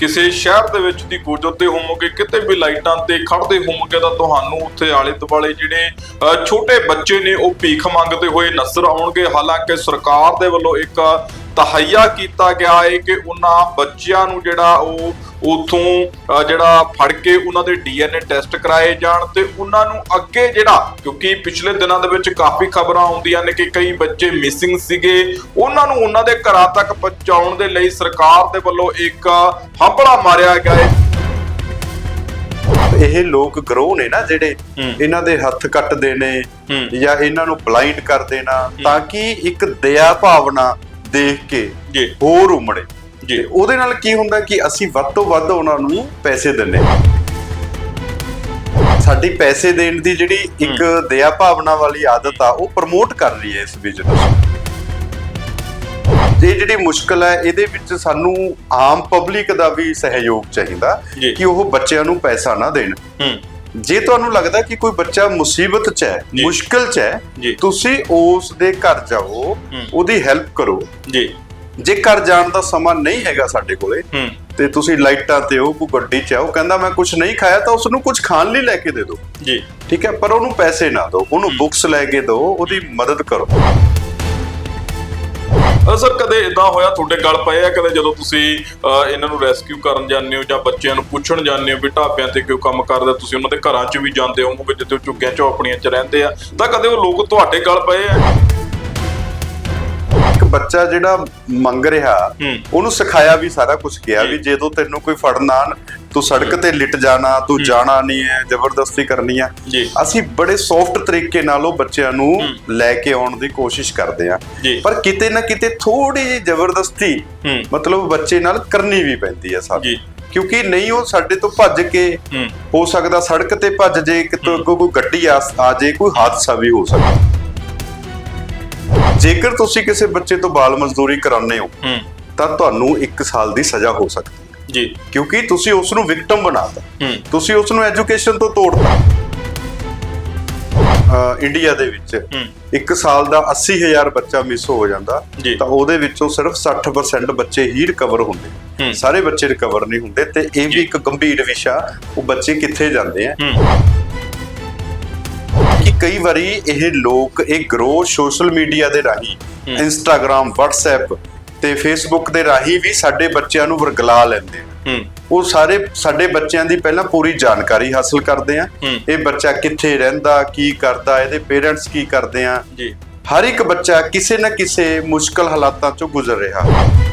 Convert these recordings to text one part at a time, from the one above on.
ਕਿਸੇ ਸ਼ਹਿਰ ਦੇ ਵਿੱਚ ਦੀ ਗੁਜ਼ਰਦੇ ਹੋਵੋਗੇ ਕਿਤੇ ਵੀ ਲਾਈਟਾਂ ਤੇ ਖੜਦੇ ਹੋਵੋਗੇ ਤਾਂ ਤੁਹਾਨੂੰ ਉੱਥੇ ਆਲੇ ਦੁਆਲੇ ਜਿਹੜੇ ਅ, ਛੋਟੇ ਬੱਚੇ ਨੇ ਉਹ ਭੀਖ ਮੰਗਦੇ ਹੋਏ ਨਜ਼ਰ ਆਉਣਗੇ। ਹਾਲਾਂਕਿ ਸਰਕਾਰ ਦੇ ਵੱਲੋਂ ਇੱਕ ਤਹਈਆ ਕੀਤਾ ਗਿਆ ਹੈ ਕਿ ਉਹਨਾਂ ਬੱਚਿਆਂ ਨੂੰ ਜਿਹੜਾ ਉਹ ਉਥੋਂ ਜਿਹੜਾ ਫੜ ਕੇ ਉਹਨਾਂ ਦੇ ਡੀਐਨਏ ਟੈਸਟ ਕਰਾਏ ਜਾਣ ਤੇ ਉਹਨਾਂ ਨੂੰ ਅੱਗੇ ਜਿਹੜਾ ਕਿਉਂਕਿ ਪਿਛਲੇ ਦਿਨਾਂ ਦੇ ਵਿੱਚ ਕਾਫੀ ਖਬਰਾਂ ਆਉਂਦੀਆਂ ਨੇ ਕਿ ਕਈ ਬੱਚੇ ਮਿਸਿੰਗ ਸੀਗੇ ਉਹਨਾਂ ਨੂੰ ਉਹਨਾਂ ਦੇ ਘਰਾਂ ਤੱਕ ਪਹੁੰਚਾਉਣ ਦੇ ਲਈ ਸਰਕਾਰ ਦੇ ਵੱਲੋਂ ਇੱਕ ਹੰਭਲਾ ਮਾਰਿਆ ਗਿਆ ਹੈ ਇਹ ਲੋਕ ਗਰੋਹ ਨੇ ਨਾ ਜਿਹੜੇ। ਇਹਨਾਂ ਦੇ ਹੱਥ ਕੱਟਦੇ ਨੇ। ਜਾਂ ਇਹਨਾਂ ਨੂੰ ਬਲਾਈਂਡ ਕਰ ਦੇਣਾ ਤਾਂ ਕਿ ਇੱਕ ਦਇਆ ਭਾਵਨਾ ਦੇਖ ਕੇ ਜੀ। ਹੋਰ ਉਮੜੇ। ਜੀ। ਉਹਦੇ ਨਾਲ ਕੀ ਹੁੰਦਾ ਕਿ ਅਸੀਂ ਵੱਧ ਤੋਂ ਵੱਧ ਉਹਨਾਂ ਨੂੰ ਪੈਸੇ ਦਿੰਨੇ ਸਾਡੀ ਪੈਸੇ ਦੇਣ ਦੀ ਜਿਹੜੀ ਇੱਕ ਦਇਆ ਭਾਵਨਾ ਵਾਲੀ ਆਦਤ ਆ ਉਹ ਪ੍ਰਮੋਟ ਕਰ ਰਹੀ ਹੈ ਇਸ ਬਿਜ਼ਨਸ ਇਹ ਜਿਹੜੀ ਮੁਸ਼ਕਲ ਹੈ ਇਹਦੇ ਵਿੱਚ ਸਾਨੂੰ ਆਮ ਪਬਲਿਕ ਦਾ ਵੀ ਸਹਿਯੋਗ ਚਾਹੀਦਾ। ਕਿ ਉਹ ਬੱਚਿਆਂ ਨੂੰ ਪੈਸਾ ਨਾ ਦੇਣ। ਜੇ ਤੁਹਾਨੂੰ ਲੱਗਦਾ ਕਿ ਕੋਈ ਬੱਚਾ ਮੁਸੀਬਤ 'ਚ ਹੈ। ਮੁਸ਼ਕਲ 'ਚ ਹੈ। ਤੁਸੀਂ ਉਸ ਦੇ ਘਰ ਜਾਓ। ਉਹਦੀ ਹੈਲਪ ਕਰੋ। ਜੀ। ਜੇ ਘਰ ਜਾਣ ਦਾ ਸਮਾਂ ਨਹੀਂ ਹੈਗਾ ਸਾਡੇ ਕੋਲੇ ਤੇ ਤੁਸੀਂ ਲਾਈਟਾਂ ਤੇ ਉਹ ਕੋਈ ਗੱਡੀ 'ਚ ਆ ਉਹ ਕਹਿੰਦਾ ਮੈਂ ਕੁਝ ਨਹੀਂ ਖਾਇਆ ਤਾਂ ਉਸ ਨੂੰ ਕੁਝ ਖਾਣ ਲਈ ਲੈ ਕੇ ਦੇ ਦਿਓ। ਜੀ। ਠੀਕ ਹੈ ਪਰ ਉਹਨੂੰ ਪੈਸੇ ਨਾ ਦਿਓ ਉਹਨੂੰ ਬੁੱਕਸ ਲੈ ਕੇ ਦਿਓ ਉਹਦੀ ਮਦਦ ਕਰੋ। ਸਰ ਕਦੇ ਇਦਾਂ ਹੋਇਆ ਤੁਹਾਡੇ ਗੱਲ ਪਏ ਆ? ਕਦੇ ਜਦੋਂ ਤੁਸੀਂ ਇਹਨਾਂ ਨੂੰ ਰੈਸਕਿਊ ਕਰਨ ਜਾਂਦੇ ਹੋ ਜਾਂ ਬੱਚਿਆਂ ਨੂੰ ਪੁੱਛਣ ਜਾਂਦੇ ਹੋ ਵੀ ਢਾਬਿਆਂ ਤੇ ਕਿਉਂ ਕੰਮ ਕਰਦੇ? ਤੁਸੀਂ ਉਹਨਾਂ ਦੇ ਘਰਾਂ 'ਚ ਵੀ ਜਾਂਦੇ ਹੋਵੋਗੇ ਜਿੱਥੇ ਉਹ ਝੁੱਗੀਆਂ ਝੌਪੜੀਆਂ 'ਚ ਰਹਿੰਦੇ ਆ। ਤਾਂ ਕਦੇ ਉਹ ਲੋਕ ਤੁਹਾਡੇ ਗੱਲ ਪਏ ਆ? ਇੱਕ ਬੱਚਾ ਜਿਹੜਾ ਮੰਗ ਰਿਹਾ। ਉਹਨੂੰ ਸਿਖਾਇਆ ਵੀ ਸਾਰਾ ਕੁਝ ਗਿਆ ਵੀ ਜਦੋਂ ਤੈਨੂੰ ਕੋਈ ਫੜਨਾ ਆਣ, ਤੂੰ ਸੜਕ ਤੇ ਲਿਟ ਜਾਣਾ ਤੂੰ ਜਾਣਾ ਨਹੀਂ ਹੈ ਜ਼ਬਰਦਸਤੀ ਕਰਨੀ ਆ ਅਸੀਂ ਬੜੇ ਸੌਫਟ ਤਰੀਕੇ ਨਾਲ ਉਹ ਬੱਚਿਆਂ ਨੂੰ ਲੈ ਕੇ ਆਉਣ ਦੀ ਕੋਸ਼ਿਸ਼ ਕਰਦੇ ਆ। ਪਰ ਕਿਤੇ ਨਾ ਕਿਤੇ ਥੋੜੀ ਜਿਹੀ ਜ਼ਬਰਦਸਤੀ ਮਤਲਬ ਬੱਚੇ ਨਾਲ ਕਰਨੀ ਵੀ ਪੈਂਦੀ ਹੈ ਸਾਨੂੰ। ਕਿਉਂਕਿ ਨਹੀਂ ਉਹ ਸਾਡੇ ਤੋਂ ਭੱਜ ਕੇ ਹੂੰ। ਸਕਦਾ ਸੜਕ ਤੇ ਭੱਜ ਜੇ ਕਿਤੋਂ ਕੋਈ ਗੱਡੀ ਆ ਆ ਜੇ ਕੋਈ ਹਾਦਸਾ ਵੀ ਹੋ ਸਕਦਾ। ਜੇਕਰ ਤੁਸੀਂ ਕਿਸੇ ਬੱਚੇ ਤੋਂ ਬਾਲ ਮਜ਼ਦੂਰੀ ਕਰਾਉਂਦੇ ਹੋ ਹੂੰ। ਤਾਂ ਤੁਹਾਨੂੰ 1 ਸਾਲ ਦੀ ਸਜ਼ਾ ਹੋ ਸਕਦੀ ਹੈ। ਜੀ। ਕਿਉਂਕਿ ਤੁਸੀਂ ਉਸ ਨੂੰ ਵਿਕਟਮ ਬਣਾਤਾ ਤੁਸੀਂ ਉਸ ਨੂੰ ਐਜੂਕੇਸ਼ਨ ਤੋਂ ਤੋੜਤਾ ਇੰਡੀਆ ਦੇ ਵਿੱਚ ਇੱਕ ਸਾਲ ਦਾ 80000 ਬੱਚਾ ਮਿਸ ਹੋ ਜਾਂਦਾ। ਤਾਂ ਉਹਦੇ ਵਿੱਚੋਂ ਸਿਰਫ 60% ਬੱਚੇ ਹੀ ਰਿਕਵਰ ਹੁੰਦੇ। ਸਾਰੇ ਬੱਚੇ ਰਿਕਵਰ ਨਹੀਂ ਹੁੰਦੇ ਤੇ ਇਹ ਵੀ ਇੱਕ ਗੰਭੀਰ ਵਿਸ਼ਾ ਉਹ ਬੱਚੇ ਕਿੱਥੇ ਜਾਂਦੇ ਆ। ਕਿ ਕਈ ਵਾਰੀ ਇਹ ਲੋਕ ਇਹ ਗਰੋ ਸੋਸ਼ਲ ਮੀਡੀਆ ਦੇ ਰਾਹੀਂ ਇੰਸਟਾਗ੍ਰam WhatsApp ਤੇ Facebook ਦੇ ਰਾਹੀਂ ਵੀ ਸਾਡੇ ਬੱਚਿਆਂ ਨੂੰ ਵਰਗਲਾ ਲੈਂਦੇ ਹੂੰ। ਉਹ ਸਾਰੇ ਸਾਡੇ ਬੱਚਿਆਂ ਦੀ ਪਹਿਲਾਂ ਪੂਰੀ ਜਾਣਕਾਰੀ ਹਾਸਲ ਕਰਦੇ ਆ। ਹੂੰ। ਇਹ ਬੱਚਾ ਕਿੱਥੇ ਰਹਿੰਦਾ ਕੀ ਕਰਦਾ ਇਹਦੇ ਪੇਰੈਂਟਸ ਕੀ ਕਰਦੇ ਆ। ਜੀ। ਹਰ ਇੱਕ ਬੱਚਾ ਕਿਸੇ ਨਾ ਕਿਸੇ ਮੁਸ਼ਕਲ ਹਾਲਾਤਾਂ ਚੋਂ ਗੁਜ਼ਰ ਰਿਹਾ। ਅਹ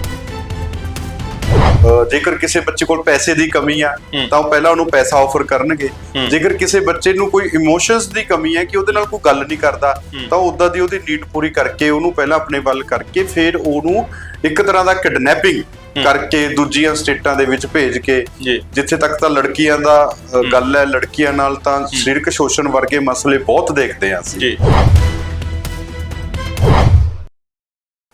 ਜੇਕਰ ਕਿਸੇ ਬੱਚੇ ਕੋਲ ਪੈਸੇ ਦੀ ਕਮੀ ਆ। ਤਾਂ ਉਹ ਪਹਿਲਾਂ ਉਹਨੂੰ ਪੈਸਾ ਆਫਰ ਕਰਨਗੇ। ਜੇਕਰ ਕਿਸੇ ਬੱਚੇ ਨੂੰ ਕੋਈ ਇਮੋਸ਼ਨਸ ਦੀ ਕਮੀ ਹੈ ਕਿ ਉਹਦੇ ਨਾਲ ਕੋਈ ਗੱਲ ਨਹੀਂ ਕਰਦਾ। ਤਾਂ ਉਦਾਂ ਦੀ ਉਹਦੀ ਨੀਡ ਪੂਰੀ ਕਰਕੇ ਉਹਨੂੰ ਪਹਿਲਾਂ ਆਪਣੇ ਵੱਲ ਕਰਕੇ ਫਿਰ ਉਹਨੂੰ ਇੱਕ ਤਰ੍ਹਾਂ ਦਾ ਕਿਡਨੈਪਿੰਗ ਕਰਕੇ ਦੂਜੀਆਂ ਸਟੇਟਾਂ ਦੇ ਵਿੱਚ ਭੇਜ ਕੇ ਜਿੱਥੇ ਤੱਕ ਤਾਂ ਲੜਕੀਆਂ ਦਾ ਗੱਲ ਹੈ ਲੜਕੀਆਂ ਨਾਲ ਤਾਂ ਸਰੀਰਕ ਸ਼ੋਸ਼ਣ ਵਰਗੇ ਮਸਲੇ ਬਹੁਤ ਦੇਖਦੇ ਹਾਂ ਅਸੀਂ। ਜੀ।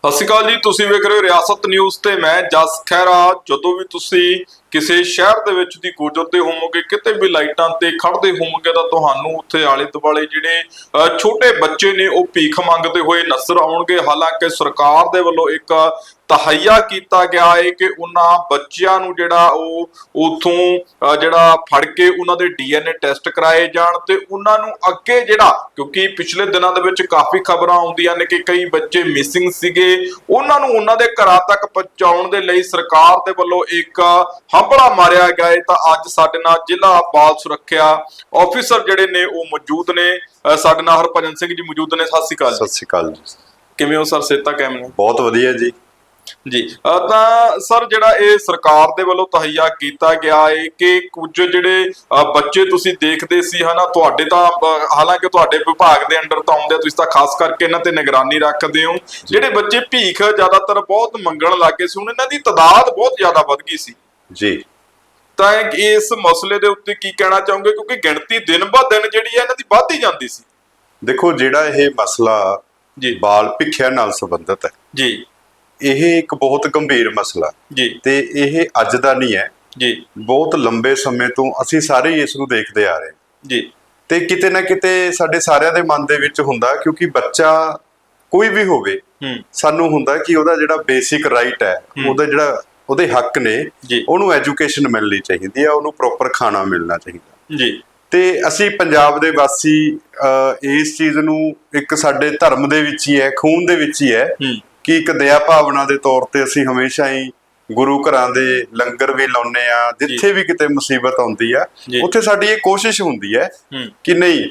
ਸਤਿ ਸ਼੍ਰੀ ਅਕਾਲ ਜੀ ਤੁਸੀਂ ਵੇਖ ਰਹੇ ਹੋ ਰਿਆਸਤ ਨਿਊਜ਼ ਤੇ ਮੈਂ ਜਸ ਖਹਿਰਾ। ਜਦੋਂ ਵੀ ਤੁਸੀਂ ਕਿਸੇ ਸ਼ਹਿਰ ਦੇ ਵਿੱਚ ਦੀ ਗੁਜ਼ਰਦੇ ਹੋਵੋਗੇ ਕਿਤੇ ਵੀ ਲਾਈਟਾਂ ਤੇ ਖੜਦੇ ਹੋਵੋਗੇ ਤਾਂ ਤੁਹਾਨੂੰ ਉੱਥੇ ਆਲੇ ਦੁਆਲੇ ਜਿਹੜੇ ਅ, ਛੋਟੇ ਬੱਚੇ ਨੇ ਉਹ ਭੀਖ ਮੰਗਦੇ ਹੋਏ ਨਜ਼ਰ ਆਉਣਗੇ। ਹਾਲਾਂਕਿ ਸਰਕਾਰ ਦੇ ਵੱਲੋਂ ਇੱਕ ਤਹਈਆ ਕੀਤਾ ਗਿਆ ਹੈ ਕਿ ਉਹਨਾਂ ਬੱਚਿਆਂ ਨੂੰ ਜਿਹੜਾ ਉਹ ਉਥੋਂ ਜਿਹੜਾ ਫੜ ਕੇ ਉਹਨਾਂ ਦੇ ਡੀਐਨਏ ਟੈਸਟ ਕਰਾਏ ਜਾਣ ਤੇ ਉਹਨਾਂ ਨੂੰ ਅੱਗੇ ਜਿਹੜਾ ਕਿਉਂਕਿ ਪਿਛਲੇ ਦਿਨਾਂ ਦੇ ਵਿੱਚ ਕਾਫੀ ਖਬਰਾਂ ਆਉਂਦੀਆਂ ਨੇ ਕਿ ਕਈ ਬੱਚੇ ਮਿਸਿੰਗ ਸੀਗੇ ਉਹਨਾਂ ਨੂੰ ਉਹਨਾਂ ਦੇ ਘਰਾਂ ਤੱਕ ਪਹੁੰਚਾਉਣ ਦੇ ਲਈ ਸਰਕਾਰ ਦੇ ਵੱਲੋਂ ਇੱਕ ਹੰਭਲਾ ਮਾਰਿਆ ਗਿਆ ਹੈ ਤਾਂ ਅੱਜ ਸਾਡੇ ਨਾਲ ਜ਼ਿਲ੍ਹਾ ਬਾਲ ਸੁਰੱਖਿਆ ਆਫੀਸਰ ਜਿਹੜੇ ਨੇ ਉਹ ਮੌਜੂਦ ਨੇ। ਸਾਡੇ ਨਾਲ ਹਰਭਜਨ ਸਿੰਘ ਜੀ ਮੌਜੂਦ ਨੇ। ਸਤਿ ਸ਼੍ਰੀ ਅਕਾਲ ਸਤਿ ਸ਼੍ਰੀ ਅਕਾਲ ਜੀ। ਕਿਵੇਂ ਹੋ ਸਰ? ਸੇਤਾ ਕੈਮ ਨੇ? ਬਹੁਤ ਵਧੀਆ ਜੀ। ਜੀ। ਤਾਂ ਸਰ ਜਿਹੜਾ ਇਹ ਸਰਕਾਰ ਦੇ ਵੱਲੋਂ ਤਹਈਆ ਕੀਤਾ ਗਿਆ ਹੈ ਕਿ ਕੁਝ ਜਿਹੜੇ ਬੱਚੇ ਤੁਸੀਂ ਦੇਖਦੇ ਸੀ ਹਨਾ ਤੁਹਾਡੇ ਤਾਂ ਹਾਲਾਂਕਿ ਤੁਹਾਡੇ ਵਿਭਾਗ ਦੇ ਅੰਡਰ ਤਾਂ ਆਉਂਦੇ ਤੁਸੀਂ ਤਾਂ ਖਾਸ ਕਰਕੇ ਇਹਨਾਂ ਤੇ ਨਿਗਰਾਨੀ ਰੱਖਦੇ ਹੋ। ਜਿਹੜੇ ਬੱਚੇ ਭੀਖ ਜ਼ਿਆਦਾਤਰ ਬਹੁਤ ਮੰਗਣ ਲੱਗੇ ਸੀ ਹੁਣ ਇਹਨਾਂ ਦੀ ਤਾਦਾਦ ਬਹੁਤ ਜ਼ਿਆਦਾ ਵੱਧ ਗਈ ਸੀ। ਜੀ। ਤਾਂ ਇਸ ਮਸਲੇ ਦੇ ਉੱਤੇ ਕੀ ਕਹਿਣਾ ਚਾਹੋਗੇ? ਕਿਉਂਕਿ ਗਿਣਤੀ ਦਿਨ ਬਾ ਦਿਨ ਜਿਹੜੀ ਹੈ ਇਹਨਾਂ ਦੀ ਵੱਧਦੀ ਜਾਂਦੀ ਸੀ। ਦੇਖੋ ਜਿਹੜਾ ਇਹ ਮਸਲਾ ਜੀ। ਬਾਲ ਭਿੱਖਿਆ ਨਾਲ ਸੰਬੰਧਿਤ ਹੈ। ਜੀ। ਇਹ ਇੱਕ ਬਹੁਤ ਗੰਭੀਰ ਮਸਲਾ ਜੀ। ਤੇ ਇਹ ਅੱਜ ਦਾ ਨਹੀਂ ਹੈ। ਜੀ। ਬਹੁਤ ਲੰਬੇ ਸਮੇਂ ਤੋਂ ਅਸੀਂ ਸਾਰੇ ਇਸ ਨੂੰ ਦੇਖਦੇ ਆ ਰਹੇ ਜੀ। ਤੇ ਕਿਤੇ ਨਾ ਕਿਤੇ ਸਾਡੇ ਸਾਰਿਆਂ ਦੇ ਮਨ ਦੇ ਵਿੱਚ ਹੁੰਦਾ ਕਿਉਂਕਿ ਬੱਚਾ ਕੋਈ ਵੀ ਹੋਵੇ ਸਾਨੂੰ ਹੁੰਦਾ ਕਿ ਉਹਦਾ ਜਿਹੜਾ ਬੇਸਿਕ ਰਾਈਟ ਹੈ ਉਹਦਾ ਜਿਹੜਾ ਉਹਦੇ ਹੱਕ ਨੇ। ਉਹਨੂੰ ਐਜੂਕੇਸ਼ਨ ਮਿਲਣੀ ਚਾਹੀਦੀ ਹੈ ਉਹਨੂੰ ਪ੍ਰੋਪਰ ਖਾਣਾ ਮਿਲਣਾ ਚਾਹੀਦਾ। ਜੀ। ਤੇ ਅਸੀਂ ਪੰਜਾਬ ਦੇ ਵਾਸੀ ਇਸ ਚੀਜ਼ ਨੂੰ ਇੱਕ ਸਾਡੇ ਧਰਮ ਦੇ ਵਿੱਚ ਹੀ ਹੈ ਖੂਨ ਦੇ ਵਿੱਚ ਹੈ। ਹੂੰ। ਕਿ ਇੱਕ ਦਇਆ ਭਾਵਨਾ ਦੇ ਤੌਰ ਤੇ ਅਸੀਂ ਹਮੇਸ਼ਾ ਹੀ ਗੁਰੂ ਘਰਾਂ ਦੇ ਲੰਗਰ ਵੀ ਲਾਉਨੇ ਆ ਜਿੱਥੇ ਵੀ ਕਿਤੇ ਮੁਸੀਬਤ ਆਉਂਦੀ ਆ। ਉੱਥੇ ਸਾਡੀ ਇਹ ਕੋਸ਼ਿਸ਼ ਹੁੰਦੀ ਹੈ ਕਿ ਨਹੀਂ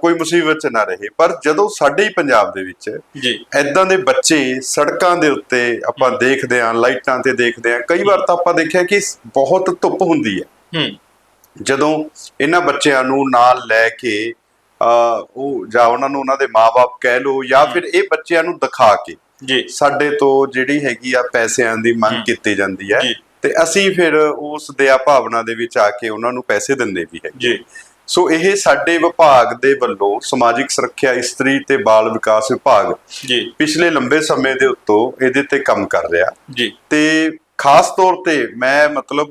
ਕੋਈ ਮੁਸੀਬਤ ਚ ਨਾ ਰਹੇ। ਪਰ ਜਦੋਂ ਸਾਡੇ ਹੀ ਪੰਜਾਬ ਦੇ ਵਿੱਚ ਜੀ। ਐਦਾਂ ਦੇ ਬੱਚੇ ਸੜਕਾਂ ਦੇ ਉੱਤੇ ਆਪਾਂ ਦੇਖਦੇ ਆਂ ਲਾਈਟਾਂ ਤੇ ਦੇਖਦੇ ਆਂ ਕਈ ਵਾਰ ਤਾਂ ਆਪਾਂ ਦੇਖਿਆ ਕਿ ਬਹੁਤ ਧੁੱਪ ਹੁੰਦੀ ਹੈ। ਜਦੋਂ ਇਹਨਾਂ ਬੱਚਿਆਂ ਨੂੰ ਨਾਲ ਲੈ ਕੇ ਉਹ ਜਾਂ ਉਹਨਾਂ ਨੂੰ ਉਹਨਾਂ ਦੇ ਮਾਪੇ ਕਹਿ ਲੋ ਜਾਂ ਫਿਰ ਇਹ ਬੱਚਿਆਂ ਨੂੰ ਦਿਖਾ ਕੇ ਜੀ। ਸਾਡੇ ਤੋਂ ਜਿਹੜੀ ਹੈਗੀ ਆ ਪੈਸਿਆਂ ਦੀ ਮੰਗ ਕੀਤੀ ਜਾਂਦੀ ਹੈ। ਤੇ ਅਸੀਂ ਫਿਰ ਉਸ ਦਇਆ ਭਾਵਨਾ ਦੇ ਵਿੱਚ ਆ ਕੇ ਉਹਨਾਂ ਨੂੰ ਪੈਸੇ ਦਿੰਦੇ ਵੀ ਹੈ ਜੀ। ਸੋ ਇਹ ਸਾਡੇ ਵਿਭਾਗ ਦੇ ਵੱਲੋਂ ਸਮਾਜਿਕ ਸੁਰੱਖਿਆ ਇਸਤਰੀ ਤੇ ਬਾਲ ਵਿਕਾਸ ਵਿਭਾਗ ਜੀ। ਪਿਛਲੇ ਲੰਬੇ ਸਮੇਂ ਦੇ ਉੱਤੋਂ ਇਹਦੇ ਤੇ ਕੰਮ ਕਰ ਰਿਹਾ। ਜੀ। ਤੇ ਖਾਸ ਤੌਰ ਤੇ ਮੈਂ ਮਤਲਬ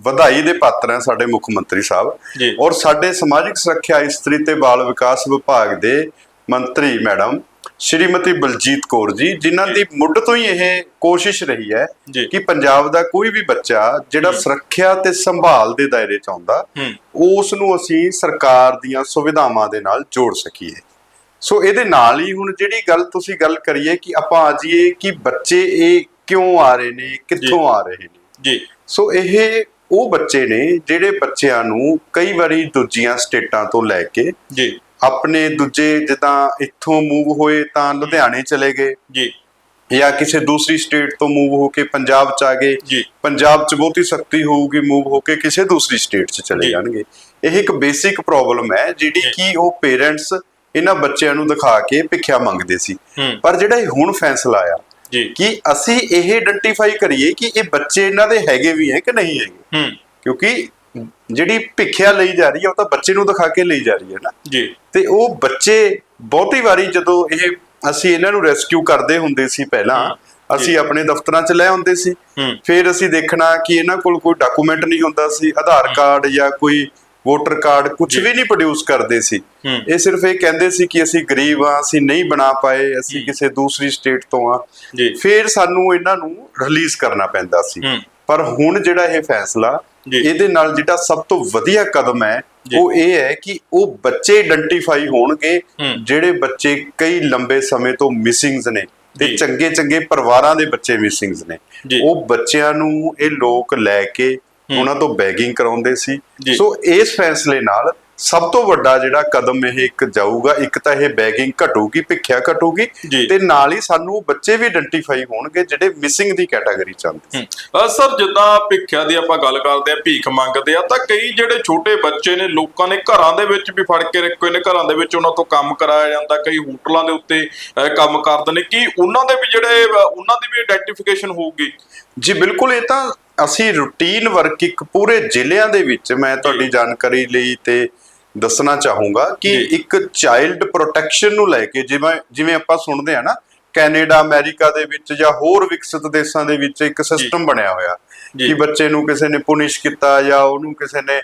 ਵਧਾਈ ਦੇ ਪਾਤਰ ਹਾਂ ਸਾਡੇ ਮੁੱਖ ਮੰਤਰੀ ਸਾਹਿਬ। ਔਰ ਸਾਡੇ ਸਮਾਜਿਕ ਸੁਰੱਖਿਆ ਇਸਤਰੀ ਤੇ ਬਾਲ ਵਿਕਾਸ ਵਿਭਾਗ ਦੇ ਮੰਤਰੀ ਮੈਡਮ ਸ਼੍ਰੀਮਤੀ ਬਲਜੀਤ ਕੌਰ ਜੀ ਜਿਨ੍ਹਾਂ ਦੀ ਮੁੱਢ ਤੋਂ ਹੀ ਇਹ ਕੋਸ਼ਿਸ਼ ਰਹੀ ਹੈ। ਕਿ ਪੰਜਾਬ ਦਾ ਕੋਈ ਵੀ ਬੱਚਾ ਜਿਹੜਾ ਸੁਰੱਖਿਆ ਤੇ ਸੰਭਾਲ ਦੇ ਦਾਇਰੇ ਚ ਆਉਂਦਾ ਉਸ ਨੂੰ ਅਸੀਂ ਸਰਕਾਰ ਦੀਆਂ ਸੁਵਿਧਾਵਾਂ ਦੇ ਨਾਲ ਜੋੜ ਸਕੀਏ। ਸੋ ਇਹਦੇ ਨਾਲ ਹੀ ਹੁਣ ਜਿਹੜੀ ਗੱਲ ਤੁਸੀਂ ਗੱਲ ਕਰੀਏ ਕਿ ਆਪਾਂ ਆ ਜਾਈਏ ਕਿ ਬੱਚੇ ਇਹ ਕਿਉਂ ਆ ਰਹੇ ਨੇ ਕਿੱਥੋਂ ਆ ਰਹੇ ਨੇ। ਜੀ। ਸੋ ਇਹ ਉਹ ਬੱਚੇ ਨੇ ਜਿਹੜੇ ਬੱਚਿਆਂ ਨੂੰ ਕਈ ਵਾਰੀ ਦੂਜੀਆਂ ਸਟੇਟਾਂ ਤੋਂ ਲੈ ਕੇ ਜੀ। ਆਪਣੇ ਦੂਜੇ ਜਿੱਦਾਂ ਇੱਥੋਂ ਮੂਵ ਹੋਏ ਤਾਂ ਲੁਧਿਆਣੇ ਚਲੇ ਗਏ। ਜੀ। ਜਾਂ ਕਿਸੇ ਦੂਸਰੀ ਸਟੇਟ ਤੋਂ ਮੂਵ ਹੋ ਕੇ ਪੰਜਾਬ ਚ ਆ ਗਏ। ਜੀ। ਪੰਜਾਬ 'ਚ ਬਹੁਤੀ ਸਖਤੀ ਹੋਊਗੀ ਮੂਵ ਹੋ ਕੇ ਕਿਸੇ ਦੂਸਰੀ ਸਟੇਟ 'ਚ ਚਲੇ। ਜਾਣਗੇ। ਇਹ ਇੱਕ ਬੇਸਿਕ ਪ੍ਰੋਬਲਮ ਹੈ ਜਿਹੜੀ। ਕਿ ਉਹ ਪੇਰੈਂਟਸ ਇਹਨਾਂ ਬੱਚਿਆਂ ਨੂੰ ਦਿਖਾ ਕੇ ਭਿੱਖਿਆ ਮੰਗਦੇ ਸੀ। ਪਰ ਜਿਹੜਾ ਇਹ ਹੁਣ ਫੈਸਲਾ ਆਇਆ ਜੀ। ਕਿ ਅਸੀਂ ਇਹ ਆਇਡੈਂਟੀਫਾਈ ਕਰੀਏ ਕਿ ਇਹ ਬੱਚੇ ਇਹਨਾਂ ਦੇ ਹੈਗੇ ਵੀ ਹੈ ਕਿ ਨਹੀਂ ਹੈਗੇ। ਹੂੰ। ਕਿਉਂਕਿ ਜਿਹੜੀ ਭਿੱਖਿਆ ਲਈ ਜਾ ਰਹੀ ਹੈ ਉਹ ਤਾਂ ਬੱਚੇ ਨੂੰ ਦਿਖਾ ਕੇ ਲਈ ਜਾ ਰਹੀ ਹੈ ਨਾ। ਜੀ। ਤੇ ਉਹ ਬੱਚੇ ਬਹੁਤੀ ਵਾਰੀ ਜਦੋਂ ਇਹ ਅਸੀਂ ਇਹਨਾਂ ਨੂੰ ਰੈਸਕਿਊ ਕਰਦੇ ਹੁੰਦੇ ਸੀ ਪਹਿਲਾਂ ਅਸੀਂ ਆਪਣੇ ਦਫ਼ਤਰਾਂ 'ਚ ਲੈ ਆਉਂਦੇ ਸੀ। ਫਿਰ ਅਸੀਂ ਦੇਖਣਾ ਕਿ ਇਹਨਾਂ ਕੋਲ ਕੋਈ ਡਾਕੂਮੈਂਟ ਨਹੀਂ ਹੁੰਦਾ ਸੀ ਆਧਾਰ ਕਾਰਡ ਜਾਂ ਕੋਈ ਵੋਟਰ ਕਾਰਡ ਕੁਝ। ਵੀ ਨਹੀਂ ਪ੍ਰੋਡਿਊਸ ਕਰਦੇ ਸੀ। ਇਹ ਸਿਰਫ ਇਹ ਕਹਿੰਦੇ ਸੀ ਕਿ ਅਸੀਂ ਗਰੀਬ ਆ ਅਸੀਂ ਨਹੀਂ ਬਣਾ ਪਾਏ ਅਸੀਂ। ਕਿਸੇ ਦੂਸਰੀ ਸਟੇਟ ਤੋਂ ਆ ਫਿਰ ਸਾਨੂੰ ਇਹਨਾਂ ਨੂੰ ਰਿਲੀਜ਼ ਕਰਨਾ ਪੈਂਦਾ ਸੀ। ਪਰ ਹੁਣ ਜਿਹੜਾ ਇਹ ਫੈਸਲਾ। ਇਹਦੇ ਨਾਲ ਜਿਹੜਾ ਸਭ ਤੋਂ ਵਧੀਆ ਕਦਮ ਹੈ। ਉਹ ਇਹ ਹੈ ਕਿ ਉਹ ਬੱਚੇ ਆਇਡੈਂਟੀਫਾਈ ਹੋਣਗੇ। ਜਿਹੜੇ ਬੱਚੇ ਕਈ ਲੰਬੇ ਸਮੇਂ ਤੋਂ ਮਿਸਿੰਗਸ ਨੇ ਤੇ। ਚੰਗੇ ਚੰਗੇ ਪਰਿਵਾਰਾਂ ਦੇ ਬੱਚੇ ਮਿਸਿੰਗਸ ਨੇ। ਉਹ ਬੱਚਿਆਂ ਨੂੰ ਇਹ ਲੋਕ ਲੈ ਕੇ ਉਹਨਾਂ ਤੋਂ ਬੈਗਿੰਗ ਕਰਾਉਂਦੇ ਸੀ। ਸੋ ਇਸ ਫੈਸਲੇ ਨਾਲ ਸਭ ਤੋਂ ਵੱਡਾ ਜਿਹੜਾ ਕਦਮ ਇਹ ਇੱਕ ਜਾਊਗਾ ਇੱਕ ਤਾਂ ਇਹ ਬੈਗਿੰਗ ਘਟੂਗੀ ਭਿੱਖਿਆ ਘਟੂਗੀ। ਤੇ ਨਾਲ ਹੀ ਸਾਨੂੰ ਬੱਚੇ ਵੀ ਆਇਡੈਂਟੀਫਾਈ ਹੋਣਗੇ ਜਿਹੜੇ ਮਿਸਿੰਗ ਦੀ ਕੈਟਾਗਰੀ ਚ ਆਉਂਦੇ ਸਰ ਜਿੱਦਾਂ ਭਿੱਖਿਆ ਦੀ ਆਪਾਂ ਗੱਲ ਕਰਦੇ ਆ ਭੀਖ ਮੰਗਦੇ ਆ ਤਾਂ ਕਈ ਜਿਹੜੇ ਛੋਟੇ ਬੱਚੇ ਨੇ ਲੋਕਾਂ ਨੇ ਘਰਾਂ ਦੇ ਵਿੱਚ ਵੀ ਫੜ ਕੇ ਰੱਖੇ ਨੇ ਘਰਾਂ ਦੇ ਵਿੱਚ ਉਹਨਾਂ ਤੋਂ ਕੰਮ ਕਰਾਇਆ ਜਾਂਦਾ ਕਈ ਹੋਟਲਾਂ ਦੇ ਉੱਤੇ ਕੰਮ ਕਰਦੇ ਨੇ ਕੀ ਉਹਨਾਂ ਦੇ ਵੀ ਜਿਹੜੇ ਉਹਨਾਂ ਦੀ ਵੀ ਆਇਡੈਂਟੀਫਿਕੇਸ਼ਨ ਹੋਊਗੀ ਜੀ ਬਿਲਕੁਲ ਇਹ ਤਾਂ ਅਸੀਂ ਰੂਟੀਨ ਵਰਕ ਇੱਕ ਪੂਰੇ ਜ਼ਿਲ੍ਹਿਆਂ ਦੇ ਵਿੱਚ ਮੈਂ ਤੁਹਾਡੀ ਜਾਣਕਾਰੀ ਲਈ ਤੇ ਦੱਸਣਾ ਚਾਹੂੰਗਾ ਕਿ। ਇੱਕ ਚਾਈਲਡ ਪ੍ਰੋਟੈਕਸ਼ਨ ਨੂੰ ਲੈ ਕੇ ਜਿਵੇਂ ਜਿਵੇਂ ਆਪਾਂ ਸੁਣਦੇ ਆ ਨਾ ਕੈਨੇਡਾ ਅਮਰੀਕਾ ਦੇ ਵਿੱਚ ਜਾਂ ਹੋਰ ਵਿਕਸਿਤ ਦੇਸ਼ਾਂ ਦੇ ਵਿੱਚ ਇੱਕ ਸਿਸਟਮ ਬਣਿਆ ਹੋਇਆ। ਕਿ ਬੱਚੇ ਨੂੰ ਕਿਸੇ ਨੇ ਪੁਨਿਸ਼ ਕੀਤਾ ਜਾਂ ਉਹਨੂੰ ਕਿਸੇ ਨੇ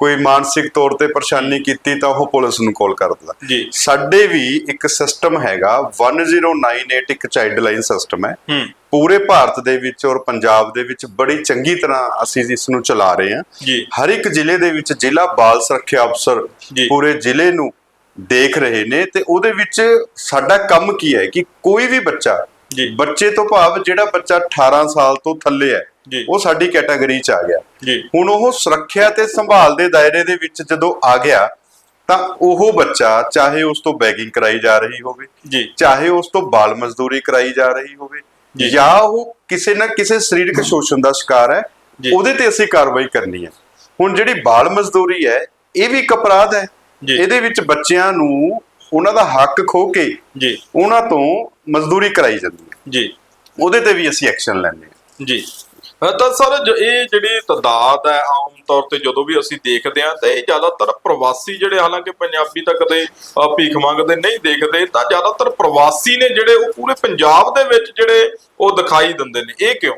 ਕੋਈ ਮਾਨਸਿਕ ਤੌਰ ਤੇ ਪਰੇਸ਼ਾਨੀ ਕੀਤੀ ਤਾਂ ਉਹ ਪੁਲਿਸ ਨੂੰ ਕਾਲ ਕਰਦਾ ਸਾਡੇ ਵੀ ਇੱਕ ਸਿਸਟਮ ਹੈਗਾ 1098 ਇੱਕ ਚਾਈਲਡ ਲਾਈਨ ਸਿਸਟਮ ਹੈ ਪੂਰੇ ਭਾਰਤ ਦੇ ਵਿੱਚ ਔਰ ਪੰਜਾਬ ਦੇ ਵਿੱਚ ਬੜੀ ਚੰਗੀ ਤਰ੍ਹਾਂ ਅਸੀਂ ਇਸ ਨੂੰ ਚਲਾ ਰਹੇ ਹਾਂ ਹਰ ਇੱਕ ਜ਼ਿਲ੍ਹੇ ਦੇ ਵਿੱਚ ਜ਼ਿਲ੍ਹਾ ਬਾਲ ਸੁਰੱਖਿਆ ਅਫਸਰ। ਪੂਰੇ ਜ਼ਿਲ੍ਹੇ ਨੂੰ ਦੇਖ ਰਹੇ ਨੇ ਤੇ ਉਹਦੇ ਵਿੱਚ ਸਾਡਾ ਕੰਮ ਕੀ ਹੈ ਕਿ ਕੋਈ ਵੀ ਬੱਚਾ ਜੀ। ਬੱਚੇ ਤੋਂ ਭਾਵ ਜਿਹੜਾ ਬੱਚਾ 18 ਸਾਲ ਤੋਂ ਥੱਲੇ ਹੈ। ਉਹ ਸਾਡੀ ਕੈਟਾਗਰੀ 'ਚ ਆ ਗਿਆ। ਜੀ। ਹੁਣ ਉਹ ਸੁਰੱਖਿਆ ਤੇ ਸੰਭਾਲ ਦੇ ਦਾਇਰੇ ਦੇ ਵਿੱਚ ਜਦੋਂ ਆ ਗਿਆ ਤਾਂ ਉਹ ਬੱਚਾ ਚਾਹੇ ਉਸ ਤੋਂ ਬੈਗਿੰਗ ਕਰਾਈ ਜਾ ਰਹੀ ਹੋਵੇ ਜੀ। ਚਾਹੇ ਉਸ ਤੋਂ ਬਾਲ ਮਜ਼ਦੂਰੀ ਕਰਾਈ ਜਾ ਰਹੀ ਹੋਵੇ ਜੀ। ਉਹ ਕਿਸੇ ਨਾ ਕਿਸੇ ਸਰੀਰਕ ਸ਼ੋਸ਼ਣ ਦਾ ਸ਼ਿਕਾਰ ਹੈ। ਉਹਦੇ ਤੇ ਅਸੀਂ ਕਾਰਵਾਈ ਕਰਨੀ ਹੈ। ਹੁਣ ਜਿਹੜੀ ਬਾਲ ਮਜ਼ਦੂਰੀ ਹੈ ਇਹ ਵੀ ਇੱਕ ਅਪਰਾਧ ਹੈ। ਇਹਦੇ ਵਿੱਚ ਬੱਚਿਆਂ ਨੂੰ ਉਹਨਾਂ ਦਾ ਹੱਕ ਖੋ ਕੇ ਜੀ। ਉਹਨਾਂ ਤੋਂ ਮਜ਼ਦੂਰੀ ਕਰਾਈ ਜਾਂਦੀ ਹੈ। ਜੀ। ਉਹਦੇ ਤੇ ਵੀ ਅਸੀਂ ਐਕਸ਼ਨ ਲੈਂਦੇ ਹਾਂ। ਜੀ। ਤਾਂ ਸਰ ਜ- ਇਹ ਜਿਹੜੀ ਤਦਾਦ ਹੈ ਆਮ ਤੌਰ ਤੇ ਜਦੋਂ ਵੀ ਅਸੀਂ ਦੇਖਦੇ ਹਾਂ ਤੇ ਇਹ ਜ਼ਿਆਦਾਤਰ ਪ੍ਰਵਾਸੀ ਜਿਹੜੇ ਹਾਲਾਂਕਿ ਪੰਜਾਬੀ ਤਾਂ ਕਦੇ ਭੀਖ ਮੰਗਦੇ ਨਹੀਂ ਦੇਖਦੇ ਤਾਂ ਜ਼ਿਆਦਾਤਰ ਪ੍ਰਵਾਸੀ ਨੇ ਜਿਹੜੇ ਉਹ ਪੂਰੇ ਪੰਜਾਬ ਦੇ ਵਿੱਚ ਜਿਹੜੇ ਉਹ ਦਿਖਾਈ ਦਿੰਦੇ ਨੇ। ਇਹ ਕਿਉਂ?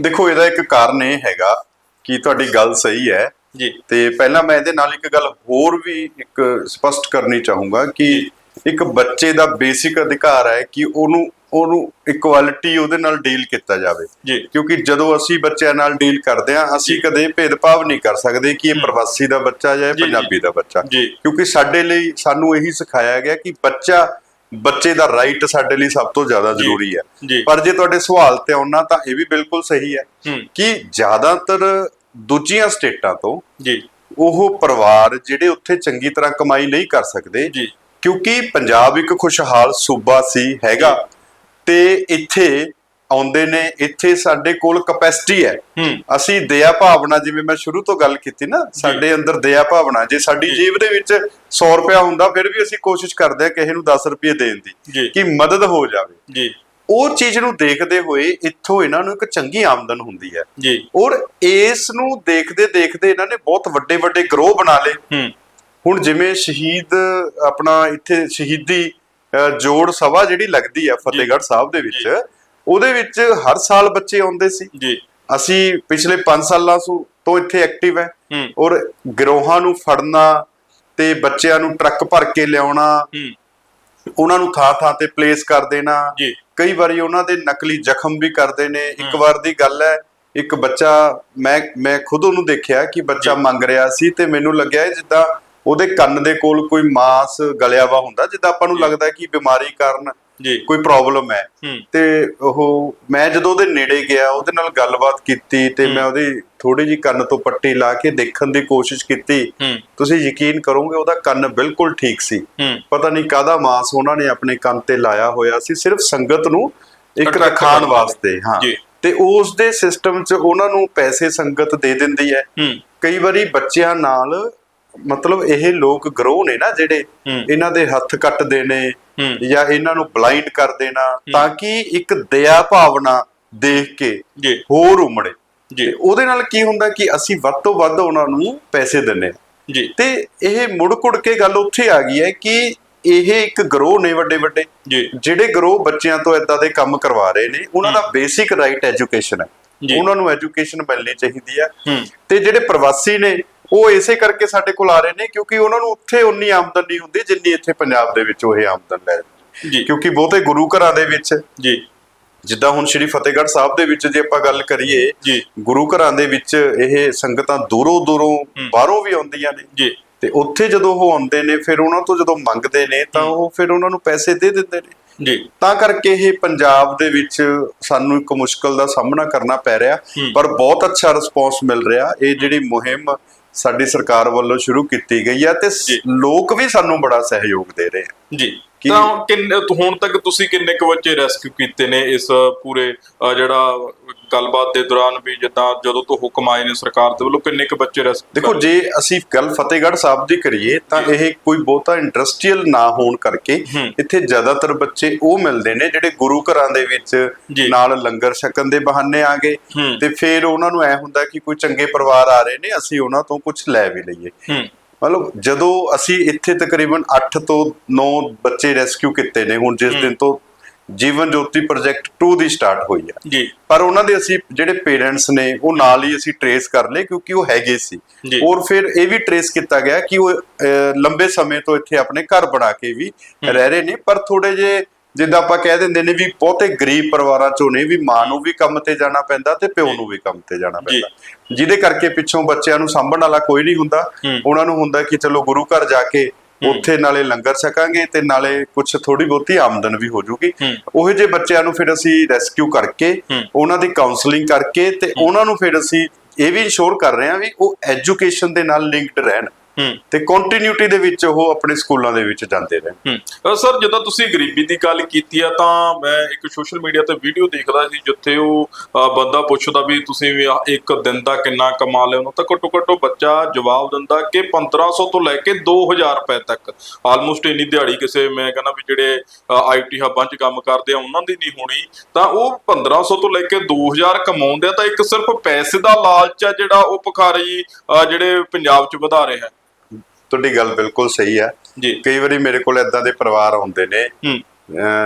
ਦੇਖੋ ਇਹਦਾ ਇੱਕ ਕਾਰਨ ਇਹ ਹੈਗਾ ਕਿ ਤੁਹਾਡੀ ਗੱਲ ਸਹੀ ਹੈ। ਜੀ। ਤੇ ਪਹਿਲਾਂ ਮੈਂ ਇਹਦੇ ਨਾਲ ਇੱਕ ਗੱਲ ਹੋਰ ਵੀ ਇੱਕ ਸਪਸ਼ਟ ਕਰਨੀ ਚਾਹੂੰਗਾ ਕਿ ਇੱਕ ਬੱਚੇ ਦਾ ਬੇਸਿਕ ਅਧਿਕਾਰ ਹੈ ਕਿ ਉਹਨੂੰ ਉਹਨੂੰ ਇਕੁਐਲਿਟੀ ਉਹਦੇ ਨਾਲ ਡੀਲ ਕੀਤਾ ਜਾਵੇ। ਜੀ। ਕਿਉਂਕਿ ਜਦੋਂ ਅਸੀਂ ਬੱਚਿਆਂ ਨਾਲ ਡੀਲ ਕਰਦੇ ਹਾਂ ਅਸੀਂ ਕਦੇ ਭੇਦਭਾਵ ਨਹੀਂ ਕਰ ਸਕਦੇ ਕਿ ਇਹ ਪ੍ਰਵਾਸੀ ਦਾ ਬੱਚਾ ਜਾਂ ਇਹ। ਪੰਜਾਬੀ ਦਾ ਬੱਚਾ। ਜੀ। ਕਿਉਂਕਿ ਸਾਡੇ ਲਈ ਸਾਨੂੰ ਇਹੀ ਸਿਖਾਇਆ ਗਿਆ ਕਿ ਬੱਚਾ ਬੱਚੇ ਦਾ ਰਾਈਟ ਸਾਡੇ ਲਈ ਸਭ ਤੋਂ ਜ਼ਿਆਦਾ ਜ਼ਰੂਰੀ ਹੈ। ਪਰ ਜੇ ਤੁਹਾਡੇ ਸਵਾਲ ਤੇ ਆਉਣਾ ਤਾਂ ਇਹ ਵੀ ਬਿਲਕੁਲ ਸਹੀ ਹੈ ਹੂੰ। ਕਿ ਜ਼ਿਆਦਾਤਰ ਦੂਜੀਆਂ ਸਟੇਟਾਂ ਤੋਂ ਜੀ। ਉਹ ਪਰਿਵਾਰ ਜਿਹੜੇ ਉੱਥੇ ਚੰਗੀ ਤਰ੍ਹਾਂ ਕਮਾਈ ਨਹੀਂ ਕਰ ਸਕਦੇ ਜੀ। ਕਿਉਂਕਿ ਪੰਜਾਬ ਇੱਕ ਖੁਸ਼ਹਾਲ ਸੂਬਾ ਸੀ ਹੈਗਾ। ਤੇ ਇੱਥੇ ਆਉਂਦੇ ਨੇ ਇੱਥੇ ਸਾਡੇ ਕੋਲ ਕਪੈਸਿਟੀ ਹੈ। ਅਸੀਂ ਦਇਆ ਭਾਵਨਾ ਜਿਵੇਂ ਮੈਂ ਸ਼ੁਰੂ ਤੋਂ ਗੱਲ ਕੀਤੀ ਨਾ ਸਾਡੇ ਅੰਦਰ ਦਇਆ ਭਾਵਨਾ ਜੇ ਸਾਡੀ। ਜੇਬ ਦੇ ਵਿੱਚ 100 ਰੁਪਇਆ ਹੁੰਦਾ ਫਿਰ ਵੀ ਅਸੀਂ ਕੋਸ਼ਿਸ਼ ਕਰਦੇ ਹਾਂ ਕਿਸੇ ਨੂੰ 10 ਰੁਪਏ ਦੇਣ ਦੀ ਕਿ ਮਦਦ ਹੋ ਜਾਵੇ। ਜੀ। ਉਹ ਚੀਜ਼ ਨੂੰ ਦੇਖਦੇ ਹੋਏ ਇੱਥੋਂ ਇਹਨਾਂ ਨੂੰ ਇੱਕ ਚੰਗੀ ਆਮਦਨ ਹੁੰਦੀ ਹੈ। ਜੀ। ਔਰ ਇਸ ਨੂੰ ਦੇਖਦੇ ਦੇਖਦੇ ਇਹਨਾਂ ਨੇ ਬਹੁਤ ਵੱਡੇ ਵੱਡੇ ਗਰੋਹ ਬਣਾ ਲਏ। ਹੁਣ ਜਿਵੇਂ ਸ਼ਹੀਦ ਆਪਣਾ ਇੱਥੇ ਸ਼ਹੀਦੀ ਜੋੜ ਸਭਾ ਜਿਹੜੀ ਲੱਗਦੀ ਹੈ ਫਤਿਹਗੜ੍ਹ ਸਾਹਿਬ ਦੇ ਵਿੱਚ। ਉਹਦੇ ਵਿੱਚ ਹਰ ਸਾਲ ਬੱਚੇ ਆਉਂਦੇ ਸੀ। ਜੀ। ਅਸੀਂ ਪਿਛਲੇ 5 ਸਾਲਾਂ ਤੋਂ ਇੱਥੇ ਐਕਟਿਵ ਹੈ। ਔਰ ਗਿਰੋਹਾਂ ਨੂੰ ਫੜਨਾ ਤੇ ਬੱਚਿਆਂ ਨੂੰ ਟਰੱਕ ਭਰ ਕੇ ਲਿਆਉਣਾ ਉਹਨਾਂ ਨੂੰ ਥਾਂ ਥਾਂ ਤੇ ਪਲੇਸ ਕਰ ਦੇਣਾ। ਜੀ। ਕਈ ਵਾਰੀ ਉਹਨਾਂ ਦੇ ਨਕਲੀ ਜ਼ਖਮ ਵੀ ਕਰਦੇ ਨੇ। ਇੱਕ। ਵਾਰ ਦੀ ਗੱਲ ਹੈ ਇੱਕ ਬੱਚਾ ਮੈਂ ਮੈਂ ਖੁਦ ਉਹਨੂੰ ਦੇਖਿਆ ਕਿ ਬੱਚਾ। ਮੰਗ ਰਿਹਾ ਸੀ ਤੇ ਮੈਨੂੰ ਲੱਗਿਆ ਜਿੱਦਾਂ ਉਹਦੇ ਕੰਨ ਦੇ ਕੋਲ ਕੋਈ ਮਾਸ ਗਲਿਆ ਵਾ ਹੁੰਦਾ? ਜਿੱਦਾਂ ਆਪਾਂ ਨੂੰ। ਲੱਗਦਾ ਕਿ ਬਿਮਾਰੀ ਕਾਰਨ ਜੀ। ਕੋਈ ਪ੍ਰੋਬਲਮ ਹੈ। ਤੇ ਉਹ ਮੈਂ ਜਦੋਂ ਉਹਦੇ ਨੇੜੇ ਗਿਆ ਉਹਦੇ ਨਾਲ ਗੱਲਬਾਤ ਕੀਤੀ ਤੇ। ਮੈਂ ਉਹਦੀ ਥੋੜੀ ਜੀ ਕੰਨ ਤੋਂ ਪੱਟੀ ਲਾ ਕੇ ਦੇਖਣ ਦੀ ਕੋਸ਼ਿਸ਼ ਕੀਤੀ। ਤੁਸੀਂ ਯਕੀਨ ਕਰੋਗੇ ਉਹਦਾ ਕੰਨ ਬਿਲਕੁਲ ਠੀਕ ਸੀ। ਪਤਾ ਨਹੀਂ ਕਾਹਦਾ ਮਾਸ ਉਹਨਾਂ ਨੇ ਆਪਣੇ ਕੰਨ ਤੇ ਲਾਇਆ ਹੋਇਆ ਸੀ ਸਿਰਫ ਸੰਗਤ ਨੂੰ ਇੱਕ ਕਰਨ ਵਾਸਤੇ ਹਾਂ। ਤੇ ਉਸ ਦੇ ਸਿਸਟਮ 'ਚ ਉਹਨਾਂ ਨੂੰ ਪੈਸੇ ਸੰਗਤ ਦੇ ਦਿੰਦੀ ਹੂੰ। ਕਈ ਵਾਰੀ ਬੱਚਿਆਂ ਨਾਲ ਮਤਲਬ ਇਹ ਲੋਕ ਗਰੋਹ ਨੇ ਨਾ ਜਿਹੜੇ ਇਹਨਾਂ ਦੇ ਹੱਥ ਕੱਟਦੇ ਨੇ ਜਾਂ ਇਹਨਾਂ ਨੂੰ ਬਲਾਈਂਡ ਕਰ ਦੇਣਾ ਤਾਂ ਕਿ ਇੱਕ ਦਇਆ ਭਾਵਨਾ ਦੇਖ ਕੇ ਹੋਰ ਉਮੜੇ। ਜੀ। ਉਹਦੇ ਨਾਲ ਕੀ ਹੁੰਦਾ ਕਿ ਅਸੀਂ ਵੱਧ ਤੋਂ ਵੱਧ ਉਹਨਾਂ ਨੂੰ ਪੈਸੇ ਦਿੰਨੇ ਜੀ। ਤੇ ਇਹ ਮੁੜ ਕੁੜ ਕੇ ਗੱਲ ਉੱਥੇ ਆ ਗਈ ਹੈ ਕਿ ਇਹ ਇੱਕ ਗਰੋਹ ਨੇ ਵੱਡੇ ਵੱਡੇ ਜਿਹੜੇ ਗਰੋਹ ਬੱਚਿਆਂ ਤੋਂ ਇਦਾਂ ਦੇ ਕੰਮ ਕਰਵਾ ਰਹੇ ਨੇ ਉਹਨਾਂ ਦਾ ਬੇਸਿਕ ਰਾਈਟ ਐਜੂਕੇਸ਼ਨ ਹੈ। ਉਹਨਾਂ ਨੂੰ ਐਜੂਕੇਸ਼ਨ ਮਿਲਣੀ ਚਾਹੀਦੀ ਹੂੰ। ਤੇ ਜਿਹੜੇ ਪ੍ਰਵਾਸੀ ਨੇ ਉਹ ਇਸੇ ਕਰਕੇ ਸਾਡੇ ਕੋਲ ਆ ਰਹੇ ਨੇ ਕਿਉਂਕਿ ਉਹਨਾਂ ਨੂੰ ਉੱਥੇ ਉਨੀ ਆਮਦਨ ਨਹੀਂ ਹੁੰਦੀ ਜਿੰਨੀ ਇੱਥੇ ਪੰਜਾਬ ਦੇ ਵਿੱਚ ਉਹ ਆਮਦਨ ਲੈ ਜੀ। ਕਿਉਂਕਿ ਬਹੁਤੇ ਗੁਰੂ ਘਰਾਂ ਦੇ ਵਿੱਚ ਜੀ। ਜਿੱਦਾਂ ਹੁਣ ਸ੍ਰੀ ਫਤਿਹਗੜ੍ਹ ਸਾਹਿਬ ਦੇ ਵਿੱਚ ਜੇ ਆਪਾਂ ਗੱਲ ਕਰੀਏ ਜੀ। ਗੁਰੂ ਘਰਾਂ ਦੇ ਵਿੱਚ ਇਹ ਸੰਗਤਾਂ ਦੂਰੋਂ ਦੂਰੋਂ ਬਾਹਰੋਂ ਵੀ ਆਉਂਦੀਆਂ ਨੇ। ਜੀ। ਤੇ ਉੱਥੇ ਜਦੋਂ ਉਹ ਆਉਂਦੇ ਨੇ ਫਿਰ ਉਹਨਾਂ ਤੋਂ ਜਦੋਂ ਮੰਗਦੇ ਨੇ ਤਾਂ ਉਹ ਫਿਰ ਉਹਨਾਂ ਨੂੰ ਪੈਸੇ ਦੇ ਦਿੰਦੇ ਨੇ। ਜੀ। ਤਾਂ ਕਰਕੇ ਇਹ ਪੰਜਾਬ ਦੇ ਵਿੱਚ ਸਾਨੂੰ ਇੱਕ ਮੁਸ਼ਕਲ ਦਾ ਸਾਹਮਣਾ ਕਰਨਾ ਪੈ ਰਿਹਾ। ਪਰ ਬਹੁਤ ਅੱਛਾ ਰਿਸਪੌਂਸ ਮਿਲ ਰਿਹਾ। ਇਹ ਜਿਹੜੀ ਮੁਹਿੰਮ ਸਾਡੀ ਸਰਕਾਰ ਵੱਲੋਂ ਸ਼ੁਰੂ ਕੀਤੀ ਗਈ ਹੈ ਤੇ। ਲੋਕ ਵੀ ਸਾਨੂੰ ਬੜਾ ਸਹਿਯੋਗ ਦੇ ਰਹੇ ਆ ਜੀ ਤਾਂ ਕਿੰਨੇ ਹੁਣ ਤੱਕ ਤੁਸੀਂ ਕਿੰਨੇ ਕੁ ਬੱਚੇ ਰੈਸਕਿਊ ਕੀਤੇ ਨੇ ਇਸ ਪੂਰੇ ਜਿਹੜਾ ਗੱਲਬਾਤ ਦੇ ਦੌਰਾਨ ਵੀ ਜਿੱਦਾਂ ਜਦੋਂ ਤੋਂ ਹੁਕਮ ਆਏ ਨੇ ਸਰਕਾਰ ਦੇ ਵੱਲੋਂ ਕਿੰਨੇ ਕੁ ਬੱਚੇ ਰੈਸਕਿਊ ਦੇਖੋ ਜੇ ਅਸੀਂ ਗੱਲ ਫਤਿਹਗੜ੍ਹ ਸਾਹਿਬ ਦੀ ਕਰੀਏ ਤਾਂ ਇਹ ਕੋਈ ਬਹੁਤਾ ਇੰਡਸਟਰੀਅਲ ਨਾ ਹੋਣ ਕਰਕੇ। ਇੱਥੇ ਜ਼ਿਆਦਾਤਰ ਬੱਚੇ ਉਹ ਮਿਲਦੇ ਨੇ ਜਿਹੜੇ ਗੁਰੂ ਘਰਾਂ ਦੇ ਵਿੱਚ। ਨਾਲ ਲੰਗਰ ਛਕਣ ਦੇ ਬਹਾਨੇ ਆ ਗਏ ਤੇ ਫਿਰ ਉਹਨਾਂ ਨੂੰ ਐ ਹੁੰਦਾ ਕਿ ਕੋਈ ਚੰਗੇ ਪਰਿਵਾਰ ਆ ਰਹੇ ਨੇ ਅਸੀਂ ਉਹਨਾਂ ਤੋਂ ਕੁਝ ਲੈ ਵੀ ਲਈਏ ਮਤਲਬ ਜਦੋਂ ਅਸੀਂ ਇੱਥੇ ਤਕਰੀਬਨ 8 ਤੋਂ 9 ਬੱਚੇ ਰੈਸਕਿਊ ਕੀਤੇ ਨੇ ਹੁਣ ਜਿਸ। ਦਿਨ ਤੋਂ ਜੀਵਨ ਜੋਤੀ ਪ੍ਰੋਜੈਕਟ 2 ਦੀ ਸਟਾਰਟ ਹੋਈ ਹੈ। ਜੀ। ਪਰ ਉਹਨਾਂ ਦੇ ਅਸੀਂ ਜਿਹੜੇ ਪੇਰੈਂਟਸ ਨੇ ਉਹ ਨਾਲ ਹੀ ਅਸੀਂ ਟਰੇਸ ਕਰ ਲਏ ਕਿਉਂਕਿ ਉਹ ਹੈਗੇ ਸੀ। ਔਰ ਫਿਰ ਇਹ ਵੀ ਟਰੇਸ ਕੀਤਾ ਗਿਆ ਕਿ ਉਹ ਲੰਬੇ ਸਮੇਂ ਤੋਂ ਇੱਥੇ ਆਪਣੇ ਘਰ ਬਣਾ ਕੇ ਵੀ ਰਹਿ ਰਹੇ ਨੇ। ਪਰ ਥੋੜੇ ਜੇ ਜਿੱਦਾਂ ਆਪਾਂ ਕਹਿ ਦਿੰਦੇ ਨੇ ਵੀ ਬਹੁਤੇ ਗਰੀਬ ਪਰਿਵਾਰਾਂ ਚੋਂ ਨੇ ਵੀ ਮਾਂ ਨੂੰ ਵੀ ਕੰਮ ਤੇ ਜਾਣਾ ਪੈਂਦਾ ਤੇ ਪਿਓ ਨੂੰ ਵੀ ਕੰਮ ਤੇ ਜਾਣਾ। ਪੈਂਦਾ। ਜਿਹਦੇ ਕਰਕੇ ਪਿੱਛੋਂ ਬੱਚਿਆਂ ਨੂੰ ਸਾਂਭਣ ਵਾਲਾ ਕੋਈ ਨਹੀਂ ਹੁੰਦਾ। ਉਹਨਾਂ ਨੂੰ ਹੁੰਦਾ ਕਿ ਚਲੋ ਗੁਰੂ ਘਰ ਜਾ ਕੇ ਉੱਥੇ ਨਾਲੇ ਲੰਗਰ ਛਕਾਂਗੇ ਤੇ ਨਾਲੇ ਕੁਝ ਥੋੜੀ ਬਹੁਤੀ ਆਮਦਨ ਵੀ ਹੋ ਜੂਗੀ। ਉਹੋ ਜਿਹੇ ਬੱਚਿਆਂ ਨੂੰ ਫਿਰ ਅਸੀਂ ਰੈਸਕਿਊ ਕਰਕੇ। ਉਹਨਾਂ ਦੀ ਕਾਉਂਸਲਿੰਗ ਕਰਕੇ ਤੇ ਉਹਨਾਂ ਨੂੰ ਫਿਰ ਅਸੀਂ ਇਹ ਵੀ ਇੰਸ਼ੋਰ ਕਰ ਰਹੇ ਹਾਂ ਵੀ ਉਹ ਐਜੂਕੇਸ਼ਨ ਦੇ ਨਾਲ ਲਿੰਕਡ ਰਹਿਣ ਤੇ ਕੰਟੀਨਿਊਟੀ ਦੇ ਵਿੱਚ ਉਹ ਆਪਣੇ ਸਕੂਲਾਂ ਦੇ ਵਿੱਚ ਜਾਂਦੇ ਰਹਿਣ ਹੂੰ। ਅ, ਸਰ ਜਦੋਂ ਤੁਸੀਂ ਗਰੀਬੀ ਦੀ ਗੱਲ ਕੀਤੀ ਆ ਤਾਂ ਮੈਂ ਇੱਕ ਸੋਸ਼ਲ ਮੀਡੀਆ ਤੇ ਵੀਡੀਓ ਦੇਖਦਾ ਸੀ ਜਿੱਥੇ ਉਹ ਬੰਦਾ ਪੁੱਛਦਾ ਵੀ ਤੁਸੀਂ ਇੱਕ ਦਿਨ ਦਾ ਕਿੰਨਾ ਕਮਾ ਲਿਆ ਉਹਨੂੰ। ਤਾਂ ਘੱਟੋ ਘੱਟ ਬੱਚਾ ਜਵਾਬ ਦਿੰਦਾ ਕਿ 1500 ਤੋਂ ਲੈ ਕੇ 2000 ਰੁਪਏ ਤੱਕ। ਆਲਮੋਸਟ ਇੰਨੀ ਦਿਹਾੜੀ ਕਿਸੇ ਮੈਂ ਕਹਿੰਦਾ ਵੀ ਜਿਹੜੇ ਆਈਟੀ ਹੱਬਾਂ 'ਚ ਕੰਮ ਕਰਦੇ ਆ ਉਹਨਾਂ ਦੀ ਨਹੀਂ ਹੋਣੀ। ਤਾਂ ਉਹ 1500 ਤੋਂ ਲੈ ਕੇ 2000 ਕਮਾਉਂਦੇ ਆ ਤਾਂ ਇੱਕ ਸਿਰਫ ਪੈਸੇ ਦਾ ਲਾਲਚ ਆ ਜਿਹੜਾ ਉਹ ਭਿਖਾਰੀ ਜਿਹੜੇ ਪੰਜਾਬ 'ਚ ਵਧਾ ਰਿਹਾ ਹੈ ਤੁਹਾਡੀ ਗੱਲ ਬਿਲਕੁਲ ਸਹੀ ਹੈ ਜੀ। ਕਈ ਵਾਰੀ ਮੇਰੇ ਕੋਲ ਇਦਾਂ ਦੇ ਪਰਿਵਾਰ ਆਉਂਦੇ ਨੇ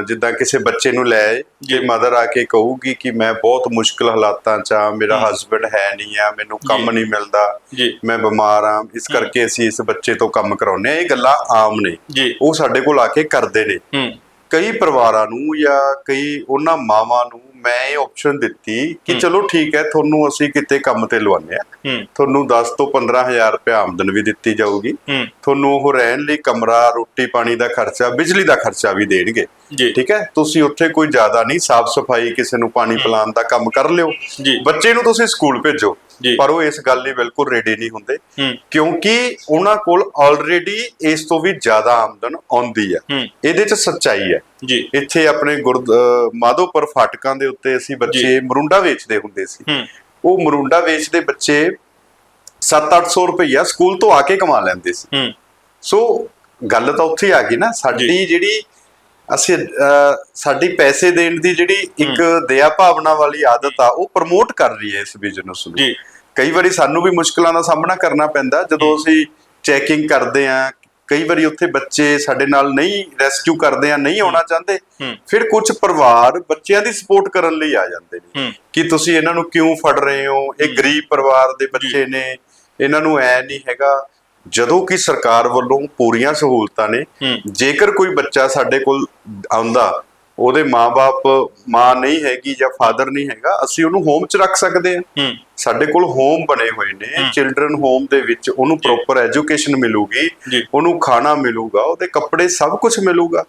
ਜਿੱਦਾਂ ਕਿਸੇ ਬੱਚੇ ਨੂੰ ਲੈ ਜੀ। ਮਦਰ ਆ ਕੇ ਕਹੂਗੀ ਕਿ ਮੈਂ ਬਹੁਤ ਮੁਸ਼ਕਲ ਹਾਲਾਤਾਂ 'ਚ ਆ ਮੇਰਾ ਹਸਬੰਡ ਹੈ ਨਹੀਂ ਆ ਮੈਨੂੰ ਕੰਮ। ਨਹੀਂ ਮਿਲਦਾ ਮੈਂ ਬਿਮਾਰ ਆ ਇਸ ਕਰਕੇ ਅਸੀਂ ਇਸ ਬੱਚੇ ਤੋਂ ਕੰਮ ਕਰਾਉਂਦੇ ਆ ਇਹ ਗੱਲਾਂ ਆਮ ਨੇ। ਉਹ ਸਾਡੇ ਕੋਲ ਆ ਕੇ ਕਰਦੇ ਨੇ। ਕਈ ਪਰਿਵਾਰਾਂ ਨੂੰ ਜਾਂ ਕਈ ਉਹਨਾਂ ਮਾਵਾਂ ਨੂੰ ਮੈਂ ਇਹ ਆਪਸ਼ਨ ਦਿੱਤੀ ਕਿ। ਚਲੋ ਠੀਕ ਹੈ ਤੁਹਾਨੂੰ ਅਸੀਂ ਕਿਤੇ ਕੰਮ ਤੇ ਲਵਾਉਂਦੇ ਆ ਤੁਹਾਨੂੰ 10 ਤੋਂ 15000 ਰੁਪਏ ਆਮਦਨ ਵੀ ਦਿੱਤੀ ਜਾਊਗੀ। ਤੁਹਾਨੂੰ ਉਹ ਰਹਿਣ ਲਈ ਕਮਰਾ ਰੋਟੀ ਪਾਣੀ ਦਾ ਖਰਚਾ ਬਿਜਲੀ ਦਾ ਖਰਚਾ ਵੀ ਦੇਣਗੇ। ਜੀ। ਠੀਕ ਹੈ? ਤੁਸੀਂ ਉੱਥੇ ਕੋਈ ਜ਼ਿਆਦਾ ਨਹੀਂ ਸਾਫ਼ ਸਫ਼ਾਈ ਕਿਸੇ ਨੂੰ ਪਾਣੀ ਪਿਲਾਉਣ ਦਾ ਕੰਮ ਕਰ ਲਿਓ। ਬੱਚੇ ਨੂੰ ਤੁਸੀਂ ਸਕੂਲ ਭੇਜੋ। ਪਰ ਉਹ ਇਸ ਗੱਲ ਲਈ ਬਿਲਕੁਲ ਰੈਡੀ ਨਹੀਂ ਹੁੰਦੇ। ਕਿਉਂਕਿ ਉਹਨਾਂ ਕੋਲ ਆਲਰੇਡੀ ਇਸ ਤੋਂ ਵੀ ਜ਼ਿਆਦਾ ਆਮਦਨ ਆਉਂਦੀ ਹੈ। ਇਹਦੇ 'ਚ ਸੱਚਾਈ ਹੈ। ਇੱਥੇ ਆਪਣੇ ਗੁਰਦ ਅਹ ਮਾਧੋਪੁਰ ਫਾਟਕਾਂ ਦੇ ਉੱਤੇ ਅਸੀਂ ਬੱਚੇ ਮਰੁੰਡਾ ਵੇਚਦੇ ਹੁੰਦੇ ਸੀ। ਉਹ ਮਰੁੰਡਾ ਵੇਚਦੇ ਬੱਚੇ 7-800 ਰੁਪਈਆ ਸਕੂਲ ਤੋਂ ਆ ਕੇ ਕਮਾ ਲੈਂਦੇ ਸੀ। ਸੋ ਗੱਲ ਤਾਂ ਉੱਥੇ ਆ ਗਈ ਨਾ ਸਾਡੀ ਜਿਹੜੀ ਅਸੀਂ ਸਾਡੀ ਪੈਸੇ ਦੇਣ ਦੀ ਜਿਹੜੀ ਇੱਕ ਦਇਆ ਭਾਵਨਾ ਵਾਲੀ ਆਦਤ ਆ ਉਹ ਪ੍ਰਮੋਟ ਕਰ ਰਹੀ ਹੈ ਇਸ ਬਿਜ਼ਨਸ ਨੂੰ। ਜੀ। ਕਈ ਵਾਰੀ ਸਾਨੂੰ ਵੀ ਮੁਸ਼ਕਲਾਂ ਦਾ ਸਾਹਮਣਾ ਕਰਨਾ ਪੈਂਦਾ ਜਦੋਂ ਅਸੀਂ ਚੈਕਿੰਗ ਕਰਦੇ ਆ ਕਈ ਵਾਰੀ ਉੱਥੇ ਬੱਚੇ ਸਾਡੇ ਨਾਲ ਨਹੀਂ ਰੈਸਕਿਊ ਕਰਦੇ ਆ ਨਹੀਂ ਆਉਣਾ ਚਾਹੁੰਦੇ ਫਿਰ ਕੁਝ ਪਰਿਵਾਰ ਬੱਚਿਆਂ ਦੀ ਸਪੋਰਟ ਕਰਨ ਲਈ ਆ ਜਾਂਦੇ ਨੇ ਕਿ ਤੁਸੀਂ ਇਹਨਾਂ ਨੂੰ ਕਿਉਂ ਫੜ ਰਹੇ ਹੋ? ਇਹ ਗਰੀਬ ਪਰਿਵਾਰ ਦੇ ਬੱਚੇ ਨੇ ਇਹਨਾਂ ਨੂੰ ਐ ਨਹੀਂ ਹੈਗਾ। ਜਦੋਂ ਕਿ ਸਰਕਾਰ ਵੱਲੋਂ ਪੂਰੀਆਂ ਸਹੂਲਤਾਂ ਨੇ ਜੇਕਰ ਕੋਈ ਬੱਚਾ ਸਾਡੇ ਕੋਲ ਆਉਂਦਾ ਉਹਦੇ ਮਾਪੇ ਮਾਂ ਨਹੀਂ ਹੈਗੀ ਜਾਂ ਫਾਦਰ ਨਹੀਂ ਹੈਗਾ ਅਸੀਂ ਉਹਨੂੰ ਹੋਮ 'ਚ ਰੱਖ ਸਕਦੇ ਹਾਂ। ਸਾਡੇ ਕੋਲ ਹੋਮ ਬਣੇ ਹੋਏ ਨੇ ਚਿਲਡਰਨ ਹੋਮ ਦੇ ਵਿੱਚ ਉਹਨੂੰ ਪ੍ਰੋਪਰ ਐਜੂਕੇਸ਼ਨ ਮਿਲੂਗੀ ਉਹਨੂੰ ਖਾਣਾ ਮਿਲੂਗਾ ਉਹਦੇ ਕੱਪੜੇ ਸਭ ਕੁਝ ਮਿਲੂਗਾ।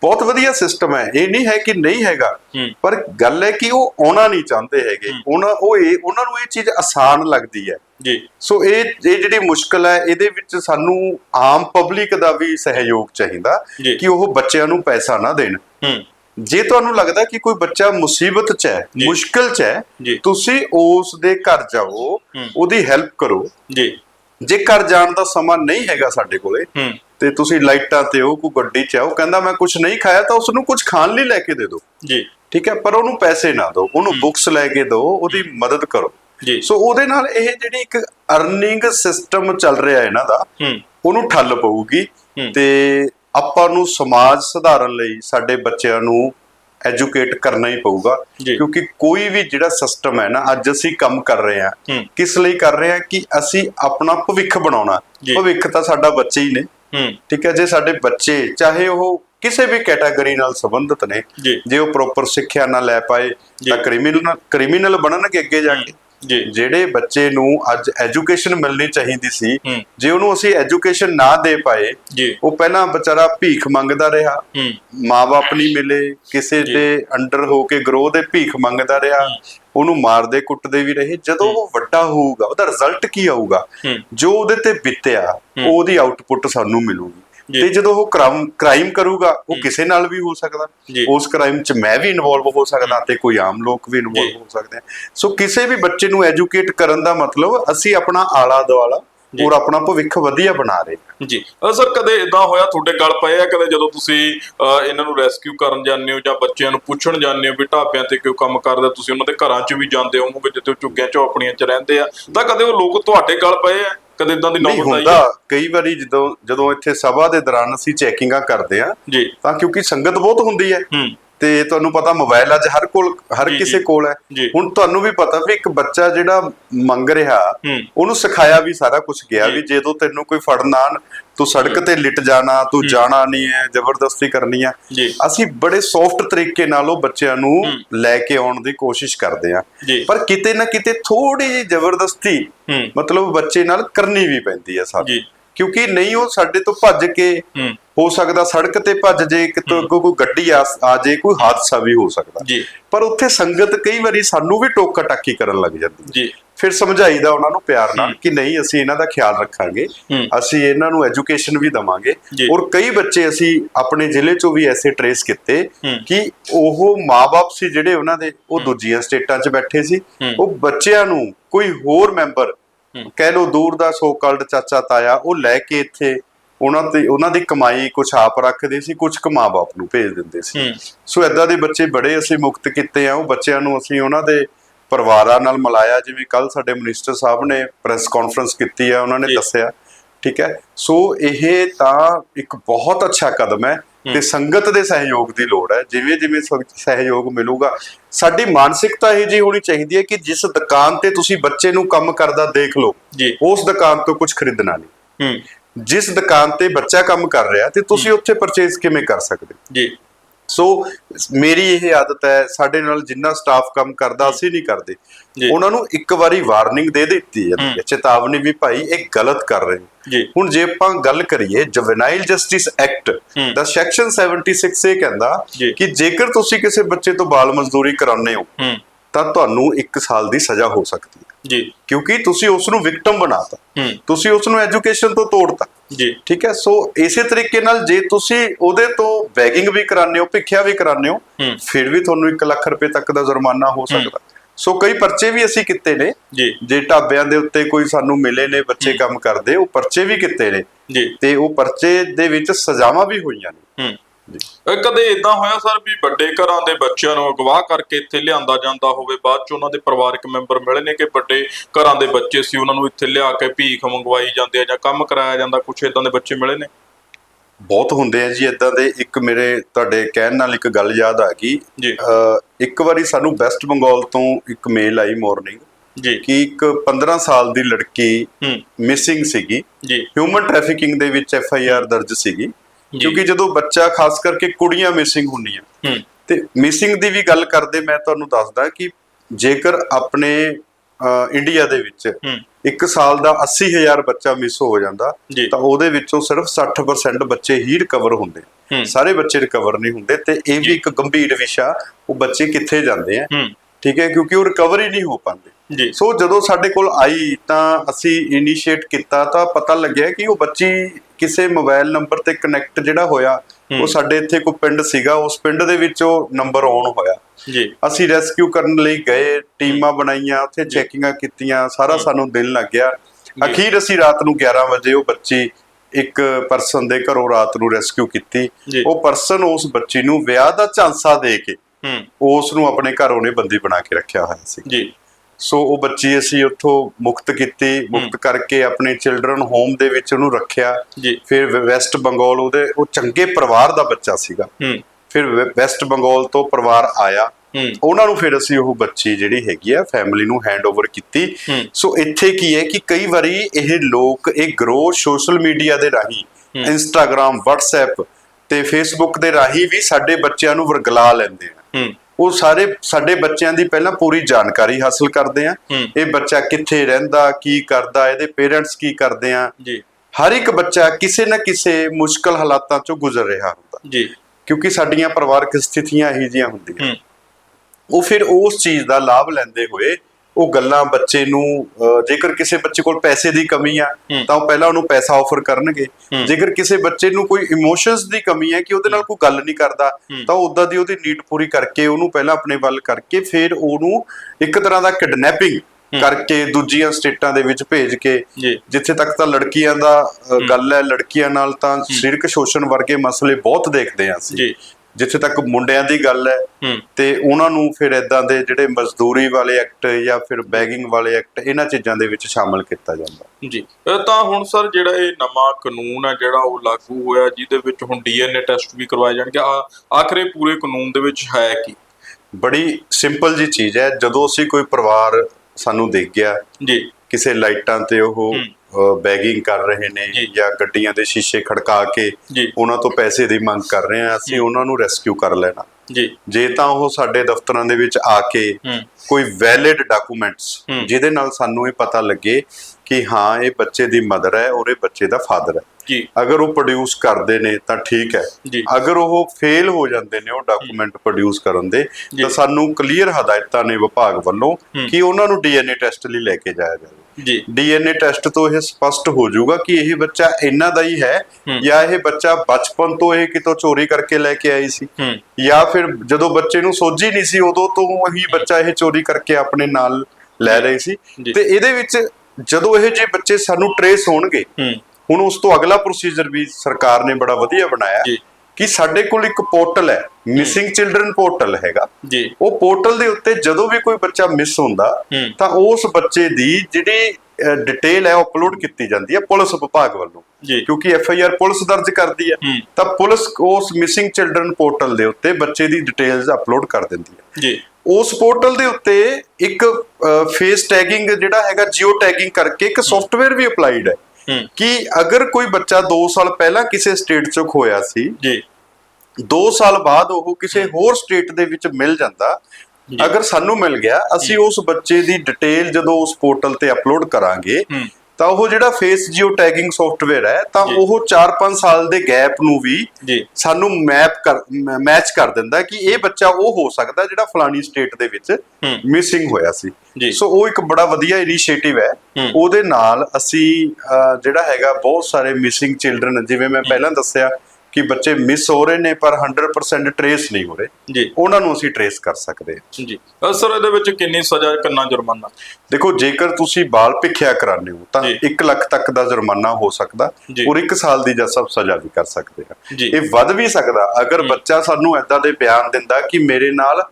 ਬਹੁਤ ਵਧੀਆ ਸਿਸਟਮ ਹੈ। ਇਹ ਨਹੀਂ ਹੈ ਕਿ ਨਹੀਂ ਹੈਗਾ ਪਰ ਗੱਲ ਹੈ ਕਿ ਉਹ ਆਉਣਾ ਨਹੀਂ ਚਾਹੁੰਦੇ ਹੈਗੇ। ਉਹਨਾਂ ਉਹ ਇਹ ਉਹਨਾਂ ਨੂੰ ਇਹ ਚੀਜ਼ ਆਸਾਨ ਲੱਗਦੀ ਹੈ। ਜੀ। ਸੋ ਇਹ ਇਹ ਜਿਹੜੀ ਮੁਸ਼ਕਲ ਹੈ ਇਹਦੇ ਵਿੱਚ ਸਾਨੂੰ ਆਮ ਪਬਲਿਕ ਦਾ ਵੀ ਸਹਿਯੋਗ ਚਾਹੀਦਾ। ਕਿ ਉਹ ਬੱਚਿਆਂ ਨੂੰ ਪੈਸਾ ਨਾ ਦੇਣ। ਜੇ ਤੁਹਾਨੂੰ ਲੱਗਦਾ ਕਿ ਕੋਈ ਬੱਚਾ ਮੁਸੀਬਤ 'ਚ ਹੈ। ਮੁਸ਼ਕਲ 'ਚ ਹੈ ਤੁਸੀਂ ਉਸ ਦੇ ਘਰ ਜਾਓ। ਉਹਦੀ ਹੈਲਪ ਕਰੋ। ਜੀ। ਜੇ ਘਰ ਜਾਣ ਦਾ ਸਮਾਂ ਨਹੀਂ ਹੈਗਾ ਸਾਡੇ ਕੋਲੇ ਤੇ ਤੁਸੀਂ ਲਾਈਟਾਂ ਤੇ ਹੋ ਕੋਈ ਗੱਡੀ 'ਚ ਆਓ ਕਹਿੰਦਾ ਮੈਂ ਕੁਝ ਨਹੀਂ ਖਾਇਆ ਤਾਂ ਉਸ ਨੂੰ ਕੁਝ ਖਾਣ ਲਈ ਲੈ ਕੇ ਦੇ ਦਿਓ। ਜੀ। ਠੀਕ ਹੈ ਪਰ ਉਹਨੂੰ ਪੈਸੇ ਨਾ ਦਿਓ ਉਹਨੂੰ ਬੁੱਕਸ ਲੈ ਕੇ ਦਿਓ ਉਹਦੀ ਮਦਦ ਕਰੋ। ਜੀ। ਸੋ ਉਹਦੇ ਨਾਲ ਇਹ ਜਿਹੜੀ ਇੱਕ ਅਰਨਿੰਗ ਸਿਸਟਮ ਚੱਲ ਰਿਹਾ ਹੈ ਇਹਨਾਂ ਦਾ ਉਹਨੂੰ ਠੱਲ ਪਊਗੀ। ਤੇ ਆਪਾਂ ਨੂੰ ਸਮਾਜ ਸੁਧਾਰਨ ਲਈ ਸਾਡੇ ਬੱਚਿਆਂ ਨੂੰ ਐਜੂਕੇਟ ਕਰਨਾ ਹੀ ਪਊਗਾ। ਕਿਉਂਕਿ ਕੋਈ ਵੀ ਜਿਹੜਾ ਸਿਸਟਮ ਹੈ ਨਾ ਅੱਜ ਅਸੀਂ ਕੰਮ ਕਰ ਰਹੇ ਹਾਂ ਕਿਸ ਲਈ ਕਰ ਰਹੇ ਹਾਂ ਕਿ ਅਸੀਂ ਆਪਣਾ ਭਵਿੱਖ ਬਣਾਉਣਾ। ਭਵਿੱਖ ਤਾਂ ਸਾਡਾ ਬੱਚੇ ਹੀ ਨੇ। ਠੀਕ ਹੈ ਜੇ ਸਾਡੇ ਬੱਚੇ ਚਾਹੇ ਉਹ ਕਿਸੇ ਵੀ ਕੈਟਾਗਰੀ ਨਾਲ ਸੰਬੰਧਿਤ ਨੇ ਜੀ। ਉਹ ਪ੍ਰੋਪਰ ਸਿੱਖਿਆ ਨਾ ਲੈ ਪਾਏ। ਤਾਂ ਕ੍ਰਿਮੀਨਲ ਕ੍ਰਿਮੀਨਲ ਬਣਨਗੇ ਅੱਗੇ ਜਾ ਕੇ। ਜਿਹੜੇ ਬੱਚੇ ਨੂੰ ਅੱਜ ਐਜੂਕੇਸ਼ਨ ਮਿਲਣੀ ਚਾਹੀਦੀ ਸੀ ਜੇ ਉਹਨੂੰ ਅਸੀਂ ਐਜੂਕੇਸ਼ਨ ਨਾ ਦੇ ਪਾਏ ਉਹ ਪਹਿਲਾਂ ਵਿਚਾਰਾ ਭੀਖ ਮੰਗਦਾ ਰਿਹਾ। ਮਾਪੇ ਨਹੀਂ ਮਿਲੇ ਕਿਸੇ। ਦੇ ਅੰਡਰ ਹੋ ਕੇ ਗਰੋਹ ਦੇ ਭੀਖ ਮੰਗਦਾ ਰਿਹਾ। ਉਹਨੂੰ ਮਾਰਦੇ ਕੁੱਟਦੇ ਵੀ ਰਹੇ। ਜਦੋਂ ਉਹ ਵੱਡਾ ਹੋਊਗਾ ਉਹਦਾ ਰਿਜ਼ਲਟ ਕੀ ਆਊਗਾ? ਜੋ ਉਹਦੇ ਤੇ ਬਿੱਤਿਆ। ਉਹਦੀ ਆਊਟਪੁੱਟ ਸਾਨੂੰ ਮਿਲੂਗੀ। ਤੇ ਜਦੋਂ ਉਹ ਕ੍ਰਾਈਮ ਕਰੂਗਾ ਉਹ ਕਿਸੇ ਨਾਲ ਵੀ ਹੋ ਸਕਦਾ। ਉਸ ਕ੍ਰਾਈਮ 'ਚ ਮੈਂ ਵੀ ਇਨਵੋਲਵ ਹੋ ਸਕਦਾ ਤੇ ਕੋਈ ਆਮ ਲੋਕ ਵੀ। ਇਨਵੋਲਵ ਹੋ ਸਕਦੇ ਆ। ਸੋ ਕਿਸੇ ਵੀ ਬੱਚੇ ਨੂੰ ਐਜੂਕੇਟ ਕਰਨ ਦਾ ਮਤਲਬ ਅਸੀਂ ਆਪਣਾ ਆਲਾ ਦੁਆਲਾ। ਔਰ ਆਪਣਾ ਭਵਿੱਖ ਵਧੀਆ ਬਣਾ ਰਹੇ ਹਾਂ। ਜੀ। ਸਰ ਕਦੇ ਇਦਾਂ ਹੋਇਆ ਤੁਹਾਡੇ ਗੱਲ ਪਏ ਆ? ਕਦੇ ਜਦੋਂ ਤੁਸੀਂ ਇਹਨਾਂ ਨੂੰ ਰੈਸਕਿਊ ਕਰਨ ਜਾਂਦੇ ਹੋ ਜਾਂ ਬੱਚਿਆਂ ਨੂੰ ਪੁੱਛਣ ਜਾਂਦੇ ਹੋ ਵੀ ਢਾਬਿਆਂ ਤੇ ਕਿਉਂ ਕੰਮ ਕਰਦੇ? ਤੁਸੀਂ ਉਹਨਾਂ ਦੇ ਘਰਾਂ 'ਚ ਵੀ ਜਾਂਦੇ ਹੋਵੋਗੇ ਜਿੱਥੇ ਝੁੱਗੀਆਂ ਝੋਪੜੀਆਂ 'ਚ ਰਹਿੰਦੇ ਆ। ਤਾਂ ਕਦੇ ਉਹ ਲੋਕ ਤੁਹਾਡੇ ਗੱਲ ਪਏ ਆ? ਕਦੇ ਇਦਾਂ ਦੀ ਨਹੀਂ ਨੌਬਤ ਆਈ ਹੁੰਦਾ। ਹੈ? ਕਈ ਵਾਰੀ ਜਦੋਂ ਜਦੋਂ ਇੱਥੇ ਸਭਾ ਦੇ ਦੌਰਾਨ ਅਸੀਂ ਚੈਕਿੰਗਾਂ ਕਰਦੇ ਆ ਜੀ। ਤਾਂ ਕਿਉਂਕਿ ਸੰਗਤ ਬਹੁਤ ਹੁੰਦੀ ਹੈ। ਹੂੰ। ਤੇ ਤੁਹਾਨੂੰ ਪਤਾ ਮੋਬਾਈਲ ਅੱਜ ਹਰ ਕੋਲ ਹਰ ਜੀ, ਕਿਸੇ ਜੀ। ਕੋਲ ਹੈ। ਜੀ। ਹੁਣ ਤੁਹਾਨੂੰ ਵੀ ਪਤਾ ਵੀ ਇੱਕ ਬੱਚਾ ਜਿਹੜਾ ਮੰਗ ਰਿਹਾ ਹੂੰ। ਉਹਨੂੰ ਸਿਖਾਇਆ ਵੀ ਸਾਰਾ ਕੁਝ ਗਿਆ ਜੀ। ਵੀ ਜਦੋਂ ਤੈਨੂੰ ਕੋਈ ਫੜਨਾ ਤੂੰ ਸੜਕ ਤੇ ਲਿਟ ਜਾਣਾ ਤੂੰ ਜਾਣਾ ਨਹੀਂ ਹੈ ਜ਼ਬਰਦਸਤੀ ਕਰਨੀ ਆ ਅਸੀਂ ਬੜੇ ਸੌਫਟ ਤਰੀਕੇ ਨਾਲ ਉਹ ਬੱਚਿਆਂ ਨੂੰ। ਲੈ ਕੇ ਆਉਣ ਦੀ ਕੋਸ਼ਿਸ਼ ਕਰਦੇ ਆ ਪਰ ਕਿਤੇ ਨਾ ਕਿਤੇ ਥੋੜੀ ਜਿਹੀ ਜ਼ਬਰਦਸਤੀ ਮਤਲਬ ਬੱਚੇ ਨਾਲ ਕਰਨੀ ਵੀ ਪੈਂਦੀ ਹੈ ਸਾਨੂੰ। ਕਿਉਂਕਿ ਨਹੀਂ ਉਹ ਸਾਡੇ ਤੋਂ ਭੱਜ ਕੇ ਹੂੰ। ਸਕਦਾ ਸੜਕ ਤੇ ਭੱਜ ਜੇ ਕਿਤੋਂ ਕੋਈ ਗੱਡੀ ਆ ਆ ਜੇ ਕੋਈ ਹਾਦਸਾ ਵੀ ਹੋ ਸਕਦਾ। ਪਰ ਉੱਥੇ ਸੰਗਤ ਕਈ ਵਾਰੀ ਸਾਨੂੰ ਵੀ ਟੋਕਾ ਟਾਕੀ ਕਰਨ ਲੱਗ ਜਾਂਦੀ ਹੈ। ਜੀ। ਫਿਰ ਸਮਝਾਈਦਾ ਉਹਨਾਂ ਨੂੰ ਪਿਆਰ ਨਾਲ ਕਿ ਨਹੀਂ ਅਸੀਂ ਇਹਨਾਂ ਦਾ ਖਿਆਲ ਰੱਖਾਂਗੇ। ਅਸੀਂ ਇਹਨਾਂ ਨੂੰ ਐਜੂਕੇਸ਼ਨ ਵੀ ਦਵਾਂਗੇ। ਔਰ ਕਈ ਬੱਚੇ ਅਸੀਂ ਆਪਣੇ ਜ਼ਿਲ੍ਹੇ ਚੋਂ ਵੀ ਐਸੇ ਟਰੇਸ ਕੀਤੇ। ਕਿ ਉਹ ਮਾਪੇ ਸੀ ਜਿਹੜੇ ਉਹਨਾਂ ਦੇ ਉਹ ਦੂਜੀਆਂ ਸਟੇਟਾਂ 'ਚ ਬੈਠੇ ਸੀ। ਉਹ ਬੱਚਿਆਂ ਨੂੰ ਕੋਈ ਹੋਰ ਮੈਂਬਰ। ਕਹਿ ਲੋ ਦੂਰ ਦਾ ਸੋ ਕਾਲਡ ਚਾਚਾ ਤਾਇਆ ਉਹ ਲੈ ਕੇ ਇੱਥੇ ਉਹਨਾਂ ਤੇ ਉਹਨਾਂ ਦੀ ਕਮਾਈ ਕੁਝ ਆਪ ਰੱਖਦੇ ਸੀ ਕੁਝ ਕੁ ਮਾਪੇ ਨੂੰ ਭੇਜ ਦਿੰਦੇ ਸੀ। ਸੋ ਐਦਾਂ ਦੇ ਬੱਚੇ ਬੜੇ ਅਸੀਂ ਮੁਕਤ ਕੀਤੇ ਆ। ਉਹ ਬੱਚਿਆਂ ਨੂੰ ਅਸੀਂ ਉਹਨਾਂ ਦੇ ਪਰਿਵਾਰਾਂ ਨਾਲ ਮਿਲਾਇਆ ਜਿਵੇਂ ਕੱਲ ਸਾਡੇ ਮਿਨਿਸਟਰ ਸਾਹਿਬ ਨੇ ਪ੍ਰੈਸ ਕਾਨਫਰੰਸ ਕੀਤੀ ਆ ਉਹਨਾਂ ਨੇ। ਦੱਸਿਆ ਠੀਕ ਹੈ? ਸੋ ਇਹ ਤਾਂ ਇੱਕ ਬਹੁਤ ਅੱਛਾ ਕਦਮ ਹੈ ਤੇ ਸੰਗਤ ਦੇ ਸਹਿਯੋਗ ਦੀ ਲੋੜ ਹੈ। ਜਿਵੇਂ ਜਿਵੇਂ ਸਹਿਯੋਗ ਮਿਲੂਗਾ ਸਾਡੀ ਮਾਨਸਿਕਤਾ ਇਹ ਜੀ ਹੋਣੀ ਚਾਹੀਦੀ ਹੈ ਕਿ ਜਿਸ ਦੁਕਾਨ ਤੇ ਤੁਸੀਂ ਬੱਚੇ ਨੂੰ ਕੰਮ ਕਰਦਾ ਦੇਖ ਲਓ ਉਸ ਦੁਕਾਨ ਤੋਂ ਕੁਝ ਖਰੀਦਣਾ ਨਹੀਂ। ਹੂੰ। ਜਿਸ ਦੁਕਾਨ ਤੇ ਬੱਚਾ ਕੰਮ ਕਰ ਰਿਹਾ ਤੇ ਤੁਸੀਂ ਉੱਥੇ ਪਰਚੇਸ ਕਿਵੇਂ ਕਰ ਸਕਦੇ ਹੋ? ਜੀ। ਸੋ ਮੇਰੀ ਇਹ ਆਦਤ ਹੈ ਸਾਡੇ ਨਾਲ ਜਿੰਨਾ ਸਟਾਫ ਕੰਮ ਕਰਦਾ ਅਸੀਂ ਨਹੀਂ ਕਰਦੇ। ਉਹਨਾਂ ਨੂੰ ਇੱਕ ਵਾਰੀ ਵਾਰਨਿੰਗ ਦੇ ਦਿੱਤੀ ਜਾਂਦੀ ਹੂੰ। ਚੇਤਾਵਨੀ ਵੀ ਭਾਈ ਇਹ ਗਲਤ ਕਰ ਰਹੇ ਹੁਣ ਜੇ ਆਪਾਂ ਗੱਲ ਕਰੀਏ ਜੁਵੈਨਾਈਲ ਜਸਟਿਸ ਐਕਟ। ਦਾ ਸੈਕਸ਼ਨ 76 ਇਹ ਕਹਿੰਦਾ। ਕਿ ਜੇਕਰ ਤੁਸੀਂ ਕਿਸੇ ਬੱਚੇ ਤੋਂ ਬਾਲ ਮਜ਼ਦੂਰੀ ਕਰਾਉਂਦੇ ਹੋ ਤਾਂ ਤੁਹਾਨੂੰ 1 ਸਾਲ ਦੀ ਸਜ਼ਾ ਹੋ ਸਕਦੀ ਹੈ। ਜੀ। ਕਿਉਂਕਿ ਤੁਸੀਂ ਉਸ ਨੂੰ ਵਿਕਟਮ ਬਣਾਤਾ ਤੁਸੀਂ ਉਸ ਨੂੰ ਐਜੂਕੇਸ਼ਨ ਤੋਂ ਤੋੜਤਾ। ਜੀ। ਠੀਕ ਹੈ ਸੋ ਇਸੇ ਤਰੀਕੇ ਨਾਲ ਜੇ ਤੁਸੀਂ ਉਹਦੇ ਤੋਂ ਬੈਗਿੰਗ ਵੀ ਕਰਾਉਂਦੇ ਹੋ ਭਿੱਖਿਆ ਵੀ ਕਰਾਉਂਦੇ ਹੋ ਫਿਰ ਵੀ ਤੁਹਾਨੂੰ 1 ਲੱਖ ਰੁਪਏ ਤੱਕ ਦਾ ਜੁਰਮਾਨਾ ਹੋ ਸਕਦਾ। ਸੋ ਕਈ ਪਰਚੇ ਵੀ ਅਸੀਂ ਕੀਤੇ ਨੇ। ਜੀ। ਜੇ ਢਾਬਿਆਂ ਦੇ ਉੱਤੇ ਕੋਈ ਸਾਨੂੰ ਮਿਲੇ ਨੇ ਬੱਚੇ ਕੰਮ ਕਰਦੇ ਉਹ ਪਰਚੇ ਵੀ ਕੀਤੇ ਨੇ। ਜੀ। ਤੇ ਉਹ ਪਰਚੇ ਦੇ ਵਿੱਚ ਸਜ਼ਾਵਾਂ ਵੀ ਹੋਈਆਂ ਨੇ। ਹੂੰ। ਇਹ ਕਦੇ ਇਦਾਂ ਹੋਇਆ ਸਰ ਵੀ ਵੱਡੇ ਘਰਾਂ ਦੇ ਬੱਚਿਆਂ ਨੂੰ ਅਗਵਾ ਕਰਕੇ ਇੱਥੇ ਲਿਆਂਦਾ ਜਾਂਦਾ ਹੋਵੇ ਬਾਅਦ ਚ ਉਹਨਾਂ ਦੇ ਪਰਿਵਾਰਕ ਮੈਂਬਰ ਮਿਲੇ ਨੇ ਕਿ ਵੱਡੇ ਘਰਾਂ ਦੇ ਬੱਚੇ ਸੀ ਉਹਨਾਂ ਨੂੰ ਇੱਥੇ ਲਿਆ ਕੇ ਭੀਖ ਮੰਗਵਾਈ ਜਾਂਦੀ ਹੈ ਜਾਂ ਕੰਮ ਕਰਾਇਆ ਜਾਂਦਾ ਕੁਛ ਇਦਾਂ ਦੇ ਬੱਚੇ ਮਿਲੇ ਨੇ? ਬਹੁਤ ਹੁੰਦੇ ਆ ਜੀ ਇਦਾਂ ਦੇ ਇੱਕ ਮੇਰੇ ਤੁਹਾਡੇ ਕਹਿਣ ਨਾਲ ਇੱਕ ਗੱਲ ਯਾਦ ਆ ਗਈ। ਇੱਕ ਵਾਰੀ ਸਾਨੂੰ ਵੈਸਟ ਬੰਗਾਲ ਤੋਂ ਇੱਕ ਮੇਲ ਆਈ ਮਾਰਨਿੰਗ ਜੀ। ਕਿ ਇੱਕ 15 ਸਾਲ ਦੀ ਲੜਕੀ ਮਿਸਿੰਗ ਸੀਗੀ। ਜੀ। ਹਿਊਮਨ ਟ੍ਰੈਫਿਕਿੰਗ ਦੇ ਵਿੱਚ ਐਫ ਆਈ ਆਰ ਦਰਜ ਸੀਗੀ। ਕਿਉਂਕਿ ਜਦੋਂ ਬੱਚਾ ਖਾਸ ਕਰਕੇ ਕੁੜੀਆਂ ਮਿਸਿੰਗ ਹੁੰਦੀਆਂ। ਤੇ ਮਿਸਿੰਗ ਦੀ ਵੀ ਗੱਲ ਕਰਦੇ ਮੈਂ ਤੁਹਾਨੂੰ ਦੱਸਦਾ ਕਿ ਜੇਕਰ ਆਪਣੇ ਇੰਡੀਆ ਦੇ ਵਿੱਚ ਇੱਕ ਸਾਲ ਦਾ 80000 ਬੱਚਾ ਮਿਸ ਹੋ ਜਾਂਦਾ। ਤਾਂ ਉਹਦੇ ਵਿੱਚੋਂ ਸਿਰਫ 60% ਬੱਚੇ ਹੀ ਰਿਕਵਰ ਹੁੰਦੇ। ਸਾਰੇ ਬੱਚੇ ਰਿਕਵਰ ਨਹੀਂ ਹੁੰਦੇ ਤੇ ਇਹ ਵੀ ਇੱਕ ਗੰਭੀਰ ਵਿਸ਼ਾ ਉਹ ਬੱਚੇ ਕਿੱਥੇ ਜਾਂਦੇ ਆ? ਠੀਕ ਹੈ ਕਿਉਂਕਿ ਉਹ ਰਿਕਵਰ ਹੀ ਨਹੀਂ ਹੋ ਪਾਉਂਦੇ। ਜੀ। ਸੋ ਜਦੋਂ ਸਾਡੇ ਕੋਲ ਆਈ ਤਾਂ ਅਸੀਂ ਇਨੀਸ਼ੀਏਟ ਕੀਤਾ ਤਾਂ ਪਤਾ ਲੱਗਿਆ ਕਿ ਉਹ ਬੱਚੀ ਕਿਸੇ ਮੋਬਾਈਲ ਨੰਬਰ ਤੇ ਕਨੈਕਟ ਜਿਹੜਾ ਹੋਇਆ ਉਹ। ਸਾਡੇ ਇੱਥੇ ਕੋਈ ਪਿੰਡ ਸੀਗਾ ਉਸ ਪਿੰਡ ਦੇ ਵਿੱਚ ਉਹ ਨੰਬਰ ਆਨ ਹੋਇਆ। ਜੀ। ਅਸੀਂ ਰੈਸਕਿਊ ਕਰਨ ਲਈ ਗਏ ਟੀਮਾਂ ਬਣਾਈਆਂ ਉੱਥੇ ਚੈਕਿੰਗਾਂ ਕੀਤੀਆਂ ਸਾਰਾ ਸਾਨੂੰ ਦਿਨ ਲੱਗ ਗਿਆ। ਅਖੀਰ ਅਸੀਂ ਰਾਤ ਨੂੰ 11 ਵਜੇ ਉਹ ਬੱਚੀ ਇੱਕ ਪਰਸਨ ਦੇ ਘਰੋਂ ਰਾਤ ਨੂੰ ਰੈਸਕਿਊ ਕੀਤੀ। ਉਹ ਪਰਸਨ ਉਸ ਬੱਚੀ ਨੂੰ ਵਿਆਹ ਦਾ ਝਾਂਸਾ ਦੇ ਕੇ ਉਸ ਨੂੰ ਆਪਣੇ ਘਰ ਉਹਨੇ ਬੰਦੀ ਬਣਾ ਕੇ ਰੱਖਿਆ ਹੋਇਆ ਸੀ। ਜੀ। ਸੋ ਉਹ ਬੱਚੀ ਅਸੀਂ ਉੱਥੋਂ ਮੁਕਤ ਕੀਤੀ ਮੁਕਤ ਕਰਕੇ ਆਪਣੇ ਚਿਲਡਰਨ ਹੋਮ ਦੇ ਵਿੱਚ ਉਹਨੂੰ ਰੱਖਿਆ। ਜੀ। ਫਿਰ ਵੈਸਟ ਬੰਗਾਲ ਉਹਦੇ ਉਹ ਚੰਗੇ ਪਰਿਵਾਰ ਦਾ ਬੱਚਾ ਸੀਗਾ। ਹੂੰ। ਫਿਰ ਵੈਸਟ ਬੰਗਾਲ ਤੋਂ ਪਰਿਵਾਰ ਆਇਆ। ਉਹਨਾਂ ਨੂੰ ਫਿਰ ਅਸੀਂ ਉਹ ਬੱਚੀ ਜਿਹੜੀ ਹੈਗੀ ਆ ਫੈਮਿਲੀ ਨੂੰ ਹੈਂਡਓਵਰ ਕੀਤੀ। ਸੋ ਇੱਥੇ ਕੀ ਹੈ ਕਿ ਕਈ ਵਾਰੀ ਇਹ ਲੋਕ ਇਹ ਗਰੋ ਸੋਸ਼ਲ ਮੀਡੀਆ ਦੇ ਰਾਹੀਂ। ਇੰਸਟਾਗ੍ਰam WhatsApp ਤੇ Facebook ਦੇ ਰਾਹੀਂ ਵੀ ਸਾਡੇ ਬੱਚਿਆਂ ਨੂੰ ਵਰਗਲਾ ਲੈਂਦੇ ਆ। ਹੂੰ। ਉਹ ਸਾਰੇ ਸਾਡੇ ਬੱਚਿਆਂ ਦੀ ਪਹਿਲਾਂ ਪੂਰੀ ਜਾਣਕਾਰੀ ਹਾਸਲ ਕਰਦੇ ਆ। ਇਹ ਬੱਚਾ ਕਿੱਥੇ ਰਹਿੰਦਾ ਕੀ ਕਰਦਾ ਇਹਦੇ ਪੇਰੈਂਟਸ ਕੀ ਕਰਦੇ ਆ। ਜੀ। ਹਰ ਇੱਕ ਬੱਚਾ ਕਿਸੇ ਨਾ ਕਿਸੇ ਮੁਸ਼ਕਲ ਹਾਲਾਤਾਂ ਚੋਂ ਗੁਜ਼ਰ ਰਿਹਾ ਹੁੰਦਾ। ਜੀ। ਕਿਉਂਕਿ ਸਾਡੀਆਂ ਪਰਿਵਾਰਕ ਸਥਿਤੀਆਂ ਇਹੋ ਜਿਹੀਆਂ ਹੁੰਦੀਆਂ। ਉਹ ਫਿਰ ਉਸ ਚੀਜ਼ ਦਾ ਲਾਭ ਲੈਂਦੇ ਹੋਏ ਉਹ ਗੱਲਾਂ ਬੱਚੇ ਨੂੰ ਜੇਕਰ ਕਿਸੇ ਬੱਚੇ ਕੋਲ ਪੈਸੇ ਦੀ ਕਮੀ ਆ। ਤਾਂ ਉਹ ਪਹਿਲਾਂ ਉਹਨੂੰ ਪੈਸਾ ਆਫਰ ਕਰਨਗੇ। ਜੇਕਰ ਕਿਸੇ ਬੱਚੇ ਨੂੰ ਕੋਈ ਇਮੋਸ਼ਨਸ ਦੀ ਕਮੀ ਹੈ ਕਿ ਉਹਦੇ ਨਾਲ ਕੋਈ ਗੱਲ ਨਹੀਂ ਕਰਦਾ। ਤਾਂ ਉਦਾਂ ਦੀ ਉਹਦੀ ਨੀਡ ਪੂਰੀ ਕਰਕੇ ਉਹਨੂੰ ਪਹਿਲਾਂ ਆਪਣੇ ਵੱਲ ਕਰਕੇ ਫਿਰ ਉਹਨੂੰ ਇੱਕ ਤਰ੍ਹਾਂ ਦਾ ਕਿਡਨੈਪਿੰਗ ਕਰਕੇ ਦੂਜੀਆਂ ਸਟੇਟਾਂ ਦੇ ਵਿੱਚ ਭੇਜ ਕੇ ਜਿੱਥੇ ਤੱਕ ਤਾਂ ਲੜਕੀਆਂ ਦਾ ਗੱਲ ਹੈ ਲੜਕੀਆਂ ਨਾਲ ਤਾਂ ਸਰੀਰਕ ਸ਼ੋਸ਼ਣ ਵਰਗੇ ਮਸਲੇ ਬਹੁਤ ਦੇਖਦੇ ਅਸੀਂ। ਜੀ। ਜਿੱਥੇ ਤੱਕ ਮੁੰਡਿਆਂ ਦੀ ਗੱਲ ਹੈ ਤੇ ਉਹਨਾਂ ਨੂੰ ਫਿਰ ਇਦਾਂ ਦੇ ਜਿਹੜੇ ਮਜ਼ਦੂਰੀ ਵਾਲੇ ਐਕਟ ਜਾਂ ਫਿਰ ਬੈਗਿੰਗ ਵਾਲੇ ਐਕਟ ਇਹਨਾਂ ਚੀਜ਼ਾਂ ਦੇ ਵਿੱਚ ਸ਼ਾਮਲ ਕੀਤਾ ਜਾਂਦਾ। ਜੀ। ਤਾਂ ਹੁਣ ਸਰ ਜਿਹੜਾ ਇਹ ਨਵਾਂ ਕਾਨੂੰਨ ਹੈ ਜਿਹੜਾ ਉਹ ਲਾਗੂ ਹੋਇਆ ਜਿਹਦੇ ਵਿੱਚ ਹੁਣ ਡੀਐਨਏ ਟੈਸਟ ਵੀ ਕਰਵਾਏ ਜਾਣਗੇ ਆ- ਆਖਰੇ ਪੂਰੇ ਕਾਨੂੰਨ ਦੇ ਵਿੱਚ ਹੈ ਕੀ? ਬੜੀ ਸਿੰਪਲ ਜੀ ਚੀਜ਼ ਹੈ ਜਦੋਂ ਅਸੀਂ ਕੋਈ ਪਰਿਵਾਰ ਸਾਨੂੰ ਦੇਖ ਗਿਆ ਜੀ। ਕਿਸੇ ਲਾਈਟਾਂ ਤੇ ਉਹ ਬੈਗਿੰਗ ਕਰ ਰਹੇ ਨੇ ਜੀ। ਗੱਡੀਆਂ ਦੇ ਸ਼ੀਸ਼ੇ ਖੜਕਾ ਕੇ ਉਹਨਾਂ ਤੋਂ ਪੈਸੇ ਦੀ ਮੰਗ ਕਰ ਰਹੇ ਆ ਅਸੀਂ ਉਹਨਾਂ ਨੂੰ ਰੈਸਕਿਊ ਕਰ ਲੈਣਾ। ਜੀ। ਜੇ ਤਾਂ ਉਹ ਸਾਡੇ ਦਫ਼ਤਰਾਂ ਦੇ ਵਿੱਚ ਆ ਕੇ ਕੋਈ ਵੈਲਿਡ ਡਾਕੂਮੈਂਟਸ। ਜਿਹਦੇ ਨਾਲ ਸਾਨੂੰ ਇਹ ਪਤਾ ਲੱਗੇ ਕਿ ਹਾਂ ਇਹ ਬੱਚੇ ਦੀ ਮਦਰ ਹੈ ਔਰ ਇਹ ਬੱਚੇ ਦਾ ਫਾਦਰ ਹੈ। ਜੀ। ਅਗਰ ਉਹ ਪ੍ਰੋਡਿਊਸ ਕਰਦੇ ਨੇ ਤਾਂ ਠੀਕ ਹੈ। ਅਗਰ ਉਹ ਫੇਲ ਹੋ ਜਾਂਦੇ ਨੇ ਉਹ ਡਾਕੂਮੈਂਟ ਪ੍ਰੋਡਿਊਸ ਕਰਨ ਦੇ। ਤਾਂ ਸਾਨੂੰ ਕਲੀਅਰ ਹਦਾਇਤਾਂ ਨੇ ਵਿਭਾਗ ਵੱਲੋਂ। ਕਿ ਉਹਨਾਂ ਨੂੰ ਡੀਐਨਏ ਟੈਸਟ ਲਈ ਲੈ ਕੇ ਜਾਇਆ ਜਾਵੇ। ਜੀ। ਡੀਐਨਏ ਟੈਸਟ ਤੋਂ ਇਹ ਸਪਸ਼ਟ ਹੋ ਜਾਊਗਾ ਕਿ ਇਹ ਬੱਚਾ ਇਹਨਾਂ ਦਾ ਹੀ ਹੈ। ਜਾਂ ਇਹ ਬੱਚਾ ਬਚਪਨ ਤੋਂ ਇਹ ਕਿਤੋਂ ਚੋਰੀ ਕਰਕੇ ਲੈ ਕੇ ਆਈ ਸੀ। ਜਾਂ ਫਿਰ ਜਦੋਂ ਬੱਚੇ ਨੂੰ ਸੋਝੀ ਨਹੀਂ ਸੀ ਉਦੋਂ ਤੋਂ ਹੀ ਬੱਚਾ ਇਹ ਚੋਰੀ ਕਰਕੇ ਆਪਣੇ ਨਾਲ ਲੈ ਰਹੀ ਸੀ। ਤੇ ਇਹਦੇ ਵਿੱਚ ਜਦੋਂ ਇਹ ਜੇ ਬੱਚੇ ਸਾਨੂੰ ਟਰੇਸ ਹੋਣਗੇ ਹੁਣ ਉਸ ਤੋਂ ਅਗਲਾ ਪ੍ਰੋਸੀਜਰ ਵੀ ਸਰਕਾਰ ਨੇ ਬੜਾ ਵਧੀਆ ਬਣਾਇਆ। ਕਿ ਸਾਡੇ ਕੋਲ ਇੱਕ ਪੋਰਟਲ ਹੈ ਮਿਸਿੰਗ ਚਿਲਡਰਨ ਪੋਰਟਲ ਹੈਗਾ। ਜੀ। ਉਹ ਪੋਰਟਲ ਦੇ ਉੱਤੇ ਜਦੋਂ ਵੀ ਕੋਈ ਬੱਚਾ ਮਿਸ ਹੁੰਦਾ ਤਾਂ ਉਸ ਬੱਚੇ ਦੀ ਜਿਹੜੀ ਡਿਟੇਲ ਹੈ ਉਹ ਅਪਲੋਡ ਕੀਤੀ ਜਾਂਦੀ ਹੈ ਪੁਲਿਸ ਵਿਭਾਗ ਵੱਲੋਂ। ਕਿਉਂਕਿ ਐਫ ਆਈ ਆਰ ਪੁਲਿਸ ਦਰਜ ਕਰਦੀ ਹੈ। ਤਾਂ ਪੁਲਿਸ ਉਸ ਮਿਸਿੰਗ ਚਿਲਡਰਨ ਪੋਰਟਲ ਦੇ ਉੱਤੇ ਬੱਚੇ ਦੀ ਡਿਟੇਲਸ ਅਪਲੋਡ ਕਰ ਦਿੰਦੀ ਹੈ। ਜੀ। ਉਸ ਪੋਰਟਲ ਦੇ ਉੱਤੇ ਇੱਕ ਫੇਸ ਟੈਗਿੰਗ ਜਿਹੜਾ ਹੈਗਾ ਜੀਓ ਟੈਗਿੰਗ ਕਰਕੇ ਇੱਕ ਸੌਫਟਵੇਅਰ ਵੀ ਅਪਲਾਈਡ ਹੂੰ। ਕਿ ਅਗਰ ਕੋਈ ਬੱਚਾ 2 ਸਾਲ ਪਹਿਲਾਂ ਕਿਸੇ ਸਟੇਟ ਚੋਂ ਖੋਇਆ ਸੀ ਜੀ। 2 ਸਾਲ ਬਾਅਦ ਉਹ ਕਿਸੇ ਹੋਰ ਸਟੇਟ ਦੇ ਵਿੱਚ ਮਿਲ ਜਾਂਦਾ। ਅਗਰ ਸਾਨੂੰ ਮਿਲ ਗਿਆ ਅਸੀਂ ਉਸ ਬੱਚੇ ਦੀ ਡਿਟੇਲ ਜਦੋਂ ਉਸ ਪੋਰਟਲ ਤੇ ਅਪਲੋਡ ਕਰਾਂਗੇ ਤਾਂ ਉਹ ਜਿਹੜਾ ਫੇਸ ਜੀਓ ਟੈਗਿੰਗ ਸੌਫਟਵੇਅਰ ਹੈ ਤਾਂ ਉਹ 4-5 ਸਾਲ ਦੇ ਗੈਪ ਨੂੰ ਵੀ ਸਾਨੂੰ ਮੈਪ ਕਰ ਮੈਚ ਕਰ ਦਿੰਦਾ ਕਿ ਇਹ ਬੱਚਾ ਉਹ ਹੋ ਸਕਦਾ ਜਿਹੜਾ ਫਲਾਣੀ ਸਟੇਟ ਦੇ ਵਿੱਚ ਮਿਸਿੰਗ ਹੋਇਆ ਸੀ। ਸੋ ਉਹ ਇੱਕ ਬੜਾ ਵਧੀਆ ਇਨੀਸ਼ੀਏਟਿਵ ਹੈ। ਉਹਦੇ ਨਾਲ ਅਸੀਂ ਜਿਹੜਾ ਹੈਗਾ ਬਹੁਤ ਸਾਰੇ ਮਿਸਿੰਗ ਚਿਲड्रन ਜਿਵੇਂ ਮੈਂ ਪਹਿਲਾਂ ਦੱਸਿਆ ਕਿ ਬੱਚੇ ਮਿਸ ਹੋ ਰਹੇ ਨੇ ਪਰ 100% ਟਰੇਸ ਨਹੀਂ ਹੋ ਰਹੇ ਜੀ ਉਹਨਾਂ ਨੂੰ ਅਸੀਂ ਟਰੇਸ ਕਰ ਸਕਦੇ ਹਾਂ ਜੀ ਸਰ ਇਹਦੇ ਵਿੱਚ ਕਿੰਨੀ ਸਜ਼ਾ ਕਿੰਨਾ ਜੁਰਮਾਨਾ ਦੇਖੋ ਜੇਕਰ ਤੁਸੀਂ ਬਾਲ ਭਿੱਖਿਆ ਕਰਾਉਂਦੇ ਹੋ ਤਾਂ ਜੀ। 1 ਲੱਖ ਤੱਕ ਦਾ ਜੁਰਮਾਨਾ ਹੋ ਸਕਦਾ। ਔਰ 1 ਸਾਲ ਦੀ ਜਸਬ ਸਜ਼ਾ ਵੀ ਕਰ ਸਕਦੇ ਆ ਜੀ। ਇਹ ਵੱਧ ਵੀ ਸਕਦਾ ਅਗਰ ਬੱਚਾ ਸਾਨੂੰ ਐਦਾਂ ਦੇ ਬਿਆਨ ਦਿੰਦਾ ਕਿ ਮੇਰੇ ਨਾਲ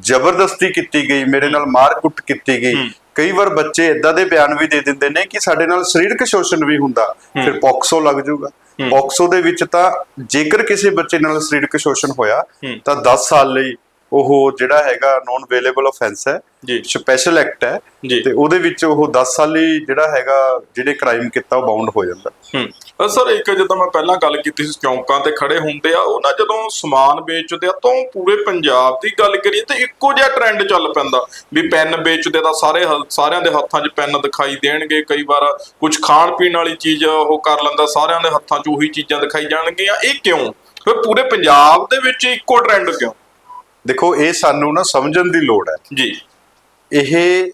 ਜ਼ਬਰਦਸਤੀ ਕੀਤੀ ਗਈ ਮੇਰੇ ਨਾਲ ਮਾਰ-ਕੁੱਟ ਕੀਤੀ ਗਈ ਹੂੰ। ਕਈ ਵਾਰ ਬੱਚੇ ਐਦਾਂ ਦੇ ਬਿਆਨ ਵੀ ਦੇ ਦਿੰਦੇ ਨੇ ਕਿ ਸਾਡੇ ਨਾਲ ਸਰੀਰਕ ਸ਼ੋਸ਼ਣ ਵੀ ਹੁੰਦਾ ਫਿਰ ਪੌਕਸੋ ਲੱਗ ਜਾਊਗਾ। ਪੌਕਸੋ ਦੇ ਵਿੱਚ ਤਾਂ ਜੇਕਰ ਕਿਸੇ ਬੱਚੇ ਨਾਲ ਸਰੀਰਕ ਸ਼ੋਸ਼ਣ ਹੋਇਆ। ਤਾਂ 10 ਸਾਲ ਲਈ ਉਹ ਜਿਹੜਾ ਹੈਗਾ ਨੋਨ ਅਵੇਲੇਬਲ ਆਫੈਂਸ ਹੈ ਜੀ। ਸਪੈਸ਼ਲ ਐਕਟ ਹੈ ਤੇ ਉਹਦੇ ਵਿੱਚ ਉਹ 10 ਸਾਲ ਲਈ ਜਿਹੜਾ ਹੈਗਾ ਜਿਹੜੇ ਕ੍ਰਾਈਮ ਕੀਤਾ ਉਹ ਬਾਉਂਡ ਹੋ ਜਾਂਦਾ। ਹੂੰ। ਸਰ ਇੱਕ ਜਦੋਂ ਮੈਂ ਪਹਿਲਾਂ ਗੱਲ ਕੀਤੀ ਸੀ ਚੌਂਕਾਂ ਤੇ ਖੜੇ ਹੁੰਦੇ ਆ ਉਹਨਾਂ ਜਦੋਂ ਸਮਾਨ ਵੇਚਦੇ ਆ ਤਾਂ ਪੂਰੇ ਪੰਜਾਬ ਦੀ ਗੱਲ ਕਰੀਏ ਤੇ ਇੱਕੋ ਜਿਹਾ ਟ੍ਰੈਂਡ ਚੱਲ ਪੈਂਦਾ। ਵੀ ਪੈਨ ਵੇਚਦੇ ਤਾਂ ਸਾਰੇ ਸਾਰਿਆਂ ਦੇ ਹੱਥਾਂ 'ਚ ਪੈਨ ਦਿਖਾਈ ਦੇਣਗੇ ਕਈ ਵਾਰ ਕੁਝ ਖਾਣ ਪੀਣ ਵਾਲੀ ਚੀਜ਼ ਉਹ ਕਰ ਲੈਂਦਾ ਸਾਰਿਆਂ ਦੇ ਹੱਥਾਂ 'ਚ ਉਹੀ ਚੀਜ਼ਾਂ ਦਿਖਾਈ ਜਾਣਗੀਆਂ। ਇਹ ਕਿਉਂ? ਫਿਰ ਪੂਰੇ ਪੰਜਾਬ ਦੇ ਵਿੱਚ ਇੱਕੋ ਟ੍ਰੈਂਡ ਕਿਉਂ? ਦੇਖੋ ਇਹ ਸਾਨੂੰ ਨਾ ਸਮਝਣ ਦੀ ਲੋੜ ਹੈ ਜੀ ਇਹ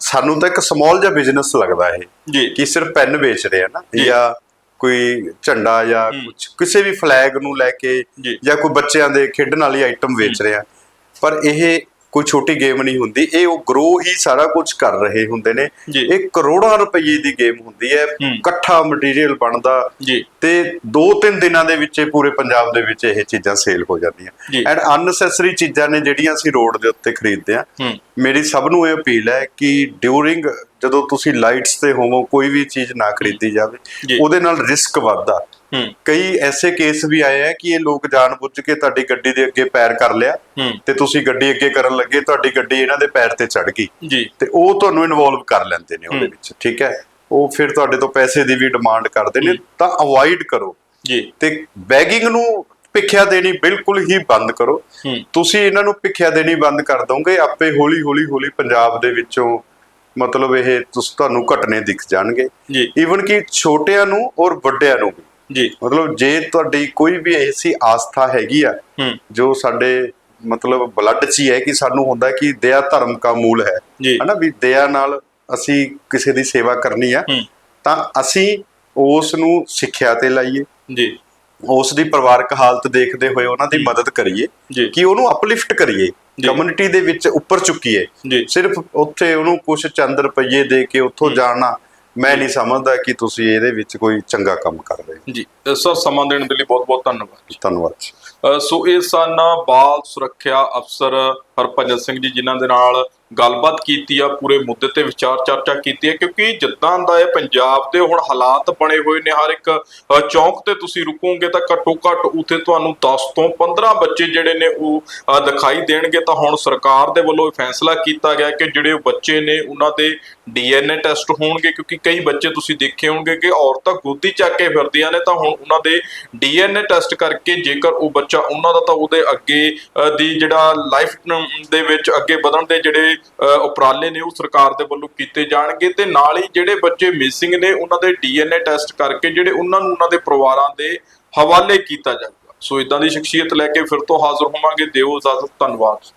ਸਾਨੂੰ ਤਾਂ ਇੱਕ ਸਮਾਲ ਜਿਹਾ ਬਿਜ਼ਨਸ ਲੱਗਦਾ ਇਹ ਜੀ ਕਿ ਸਿਰਫ ਪੈਨ ਵੇਚ ਰਹੇ ਆ ਨਾ ਜੀ। ਕੋਈ ਝੰਡਾ ਜਾਂ। ਕੁਝ ਕਿਸੇ ਵੀ ਫਲੈਗ ਨੂੰ ਲੈ ਕੇ ਜੀ। ਜਾਂ ਕੋਈ ਬੱਚਿਆਂ ਦੇ ਖੇਡਣ ਵਾਲੀ ਆਈਟਮ ਵੇਚ ਰਹੇ ਆ ਪਰ ਇਹ ਕੋਈ ਛੋਟੀ ਗੇਮ ਨਹੀਂ ਹੁੰਦੀ। ਇਹ ਉਹ ਗਰੋ ਹੀ ਸਾਰਾ ਕੁਝ ਕਰ ਰਹੇ ਹੁੰਦੇ ਨੇ। ਇਹ ਕਰੋੜਾਂ ਰੁਪਏ ਦੀ ਗੇਮ ਹੁੰਦੀ ਹੈ। ਇਕੱਠਾ ਮਟੀਰੀਅਲ ਬਣਦਾ। ਤੇ 2-3 ਦਿਨਾਂ ਦੇ ਵਿੱਚ ਪੂਰੇ ਪੰਜਾਬ ਦੇ ਵਿੱਚ ਇਹ ਚੀਜ਼ਾਂ ਸੇਲ ਹੋ। ਜਾਂਦੀਆਂ। ਐਂਡ ਅਨਨੈਸੈਸਰੀ ਚੀਜ਼ਾਂ ਨੇ ਜਿਹੜੀਆਂ ਅਸੀਂ ਰੋਡ ਦੇ ਉੱਤੇ ਖਰੀਦਦੇ ਆ ਮੇਰੀ ਸਭ ਨੂੰ ਇਹ ਅਪੀਲ ਹੈ ਕਿ ਡਿਊਰਿੰਗ ਜਦੋਂ ਤੁਸੀਂ ਲਾਈਟਸ ਤੇ ਹੋਵੋ ਕੋਈ ਵੀ ਚੀਜ਼ ਨਾ ਖਰੀਦੀ ਜਾਵੇ। ਉਹਦੇ ਨਾਲ ਰਿਸਕ ਵੱਧਦਾ। ਕਈ ਐਸੇ ਕੇਸ ਵੀ ਆਏ ਆ ਕਿ ਇਹ ਲੋਕ ਜਾਣਬੁੱਝ ਕੇ ਤੁਹਾਡੀ ਗੱਡੀ ਦੇ ਅੱਗੇ ਪੈਰ ਕਰ ਲਿਆ ਤੇ ਤੁਸੀਂ ਗੱਡੀ ਅੱਗੇ ਕਰਨ ਲੱਗੇ ਤੁਹਾਡੀ ਗੱਡੀ ਇਹਨਾਂ ਦੇ ਪੈਰ ਤੇ ਚੜ ਗਈ। ਤੇ ਉਹ ਤੁਹਾਨੂੰ ਇਨਵੋਲਵ ਕਰ ਲੈਂਦੇ ਨੇ ਉਹਦੇ। ਵਿੱਚ ਠੀਕ ਹੈ? ਉਹ ਫਿਰ ਤੁਹਾਡੇ ਤੋਂ ਪੈਸੇ ਦੀ ਵੀ ਡਿਮਾਂਡ ਕਰਦੇ ਨੇ ਤਾਂ ਅਵੋਇਡ ਕਰੋ। ਜੀ। ਤੇ ਬੈਗਿੰਗ ਨੂੰ ਭਿੱਖਿਆ ਦੇਣੀ ਬਿਲਕੁਲ ਹੀ ਬੰਦ ਕਰੋ। ਤੁਸੀਂ ਇਹਨਾਂ ਨੂੰ ਭਿੱਖਿਆ ਦੇਣੀ ਬੰਦ ਕਰ ਦੋਗੇ ਆਪੇ ਹੌਲੀ ਹੌਲੀ ਹੌਲੀ ਪੰਜਾਬ ਦੇ ਵਿੱਚੋਂ ਮਤਲਬ ਇਹ ਤੁਸ ਤੁਹਾਨੂੰ ਘਟਨੇ ਦਿਖ ਜਾਣਗੇ। ਈਵਨ ਕਿ ਛੋਟਿਆਂ ਨੂੰ ਔਰ ਵੱਡਿਆਂ ਨੂੰ ਵੀ। ਜੀ। ਮਤਲਬ ਜੇ ਤੁਹਾਡੀ ਕੋਈ ਵੀ ਐਸੀ ਆਸਥਾ ਹੈਗੀ ਆ ਜੋ ਸਾਡੇ ਮਤਲਬ ਬਲੱਡ 'ਚ ਹੀ ਹੈ ਕਿ ਸਾਨੂੰ ਹੁੰਦਾ ਕਿ ਦਇਆ ਧਰਮ ਕਾ ਮੂਲ ਹੈ। ਹਨਾ ਵੀ ਦਇਆ ਨਾਲ ਅਸੀਂ ਕਿਸੇ ਦੀ ਸੇਵਾ ਕਰਨੀ ਆ ਤਾਂ ਅਸੀਂ ਉਸ ਨੂੰ ਸਿੱਖਿਆ ਤੇ ਲਾਈਏ। ਜੀ। ਉਸ ਦੀ ਪਰਿਵਾਰਕ ਹਾਲਤ ਦੇਖਦੇ ਹੋਏ ਉਹਨਾਂ ਦੀ ਮਦਦ ਕਰੀਏ ਕਿ ਉਹਨੂੰ ਅਪਲਿਫਟ ਕਰੀਏ। ਕਮਿਊਨਿਟੀ ਦੇ ਵਿੱਚ ਉੱਪਰ ਚੁੱਕੀਏ। ਸਿਰਫ ਉੱਥੇ ਉਹਨੂੰ ਕੁਝ ਚੰਦ ਰੁਪਏ ਦੇ ਕੇ ਉੱਥੋਂ ਜਾਣਾ ਮੈਂ ਨਹੀਂ ਸਮਝਦਾ ਕਿ ਤੁਸੀਂ ਇਹਦੇ ਵਿੱਚ ਕੋਈ ਚੰਗਾ ਕੰਮ ਕਰ ਰਹੇ ਹੋ। ਜੀ ਸਰ ਸਮਾਂ ਦੇਣ ਦੇ ਲਈ ਬਹੁਤ ਬਹੁਤ ਧੰਨਵਾਦ ਧੰਨਵਾਦ ਸੋ ਇਹ ਸਨ ਬਾਲ ਸੁਰੱਖਿਆ ਅਫਸਰ ਹਰਭਜਨ ਸਿੰਘ ਜੀ ਜਿਨ੍ਹਾਂ ਦੇ ਨਾਲ ਗੱਲਬਾਤ ਕੀਤੀ ਆ, ਪੂਰੇ ਮੁੱਦੇ ਤੇ ਵਿਚਾਰ ਚਰਚਾ ਕੀਤੀ ਹੈ ਕਿਉਂਕਿ ਜਿੱਦਾਂ ਦਾ ਇਹ ਪੰਜਾਬ ਦੇ ਹੁਣ ਹਾਲਾਤ ਬਣੇ ਹੋਏ ਨੇ ਹਰ ਇੱਕ ਚੌਂਕ ਤੇ ਤੁਸੀਂ ਰੁਕੋਗੇ ਤਾਂ ਘੱਟੋ ਘੱਟ ਉਥੇ ਤੁਹਾਨੂੰ 10 ਤੋਂ 15 ਬੱਚੇ ਜਿਹੜੇ ਨੇ ਉਹ ਦਿਖਾਈ ਦੇਣਗੇ। ਤਾਂ ਹੁਣ ਸਰਕਾਰ ਦੇ ਵੱਲੋਂ ਇਹ ਫੈਸਲਾ ਕੀਤਾ ਗਿਆ ਕਿ ਜਿਹੜੇ ਬੱਚੇ ਨੇ ਉਹਨਾਂ ਦੇ ਡੀਐਨਏ ਟੈਸਟ ਹੋਣਗੇ, ਕਿਉਂਕਿ ਕਈ ਬੱਚੇ ਤੁਸੀਂ ਦੇਖੇ ਹੋਣਗੇ ਕਿ ਔਰਤਾਂ ਗੋਦੀ ਚੱਕ ਕੇ ਫਿਰਦੀਆਂ ਨੇ, ਤਾਂ ਹੁਣ ਉਹਨਾਂ ਦੇ ਡੀਐਨਏ ਟੈਸਟ ਕਰਕੇ ਜੇਕਰ ਉਹ ਬੱਚਾ ਉਹਨਾਂ ਦਾ ਤਾਂ ਉਹਦੇ ਅੱਗੇ ਦੀ ਜਿਹੜਾ ਲਾਈਫ ਦੇ ਵਿੱਚ ਅੱਗੇ ਵਧਣ ਦੇ ਜਿਹੜੇ ਉਪਰਾਲੇ ਨੇ ਉਹ ਸਰਕਾਰ ਦੇ ਵੱਲੋਂ ਕੀਤੇ ਜਾਣਗੇ ਤੇ ਨਾਲ ਹੀ ਜਿਹੜੇ ਬੱਚੇ ਮਿਸਿੰਗ ਨੇ, ਉਹਨਾਂ ਦੇ ਡੀਐਨਏ ਟੈਸਟ ਕਰਕੇ ਜਿਹੜੇ ਉਹਨਾਂ ਨੂੰ ਉਹਨਾਂ ਦੇ ਪਰਿਵਾਰਾਂ ਦੇ ਹਵਾਲੇ ਕੀਤਾ ਜਾਊਗਾ। ਸੋ ਇਦਾਂ ਦੀ ਸ਼ਖਸੀਅਤ ਲੈ ਕੇ ਫਿਰ ਤੋਂ ਹਾਜ਼ਰ ਹੋਵਾਂਗੇ। ਦਿਓ ਇਜਾਜ਼ਤ, ਧੰਨਵਾਦ।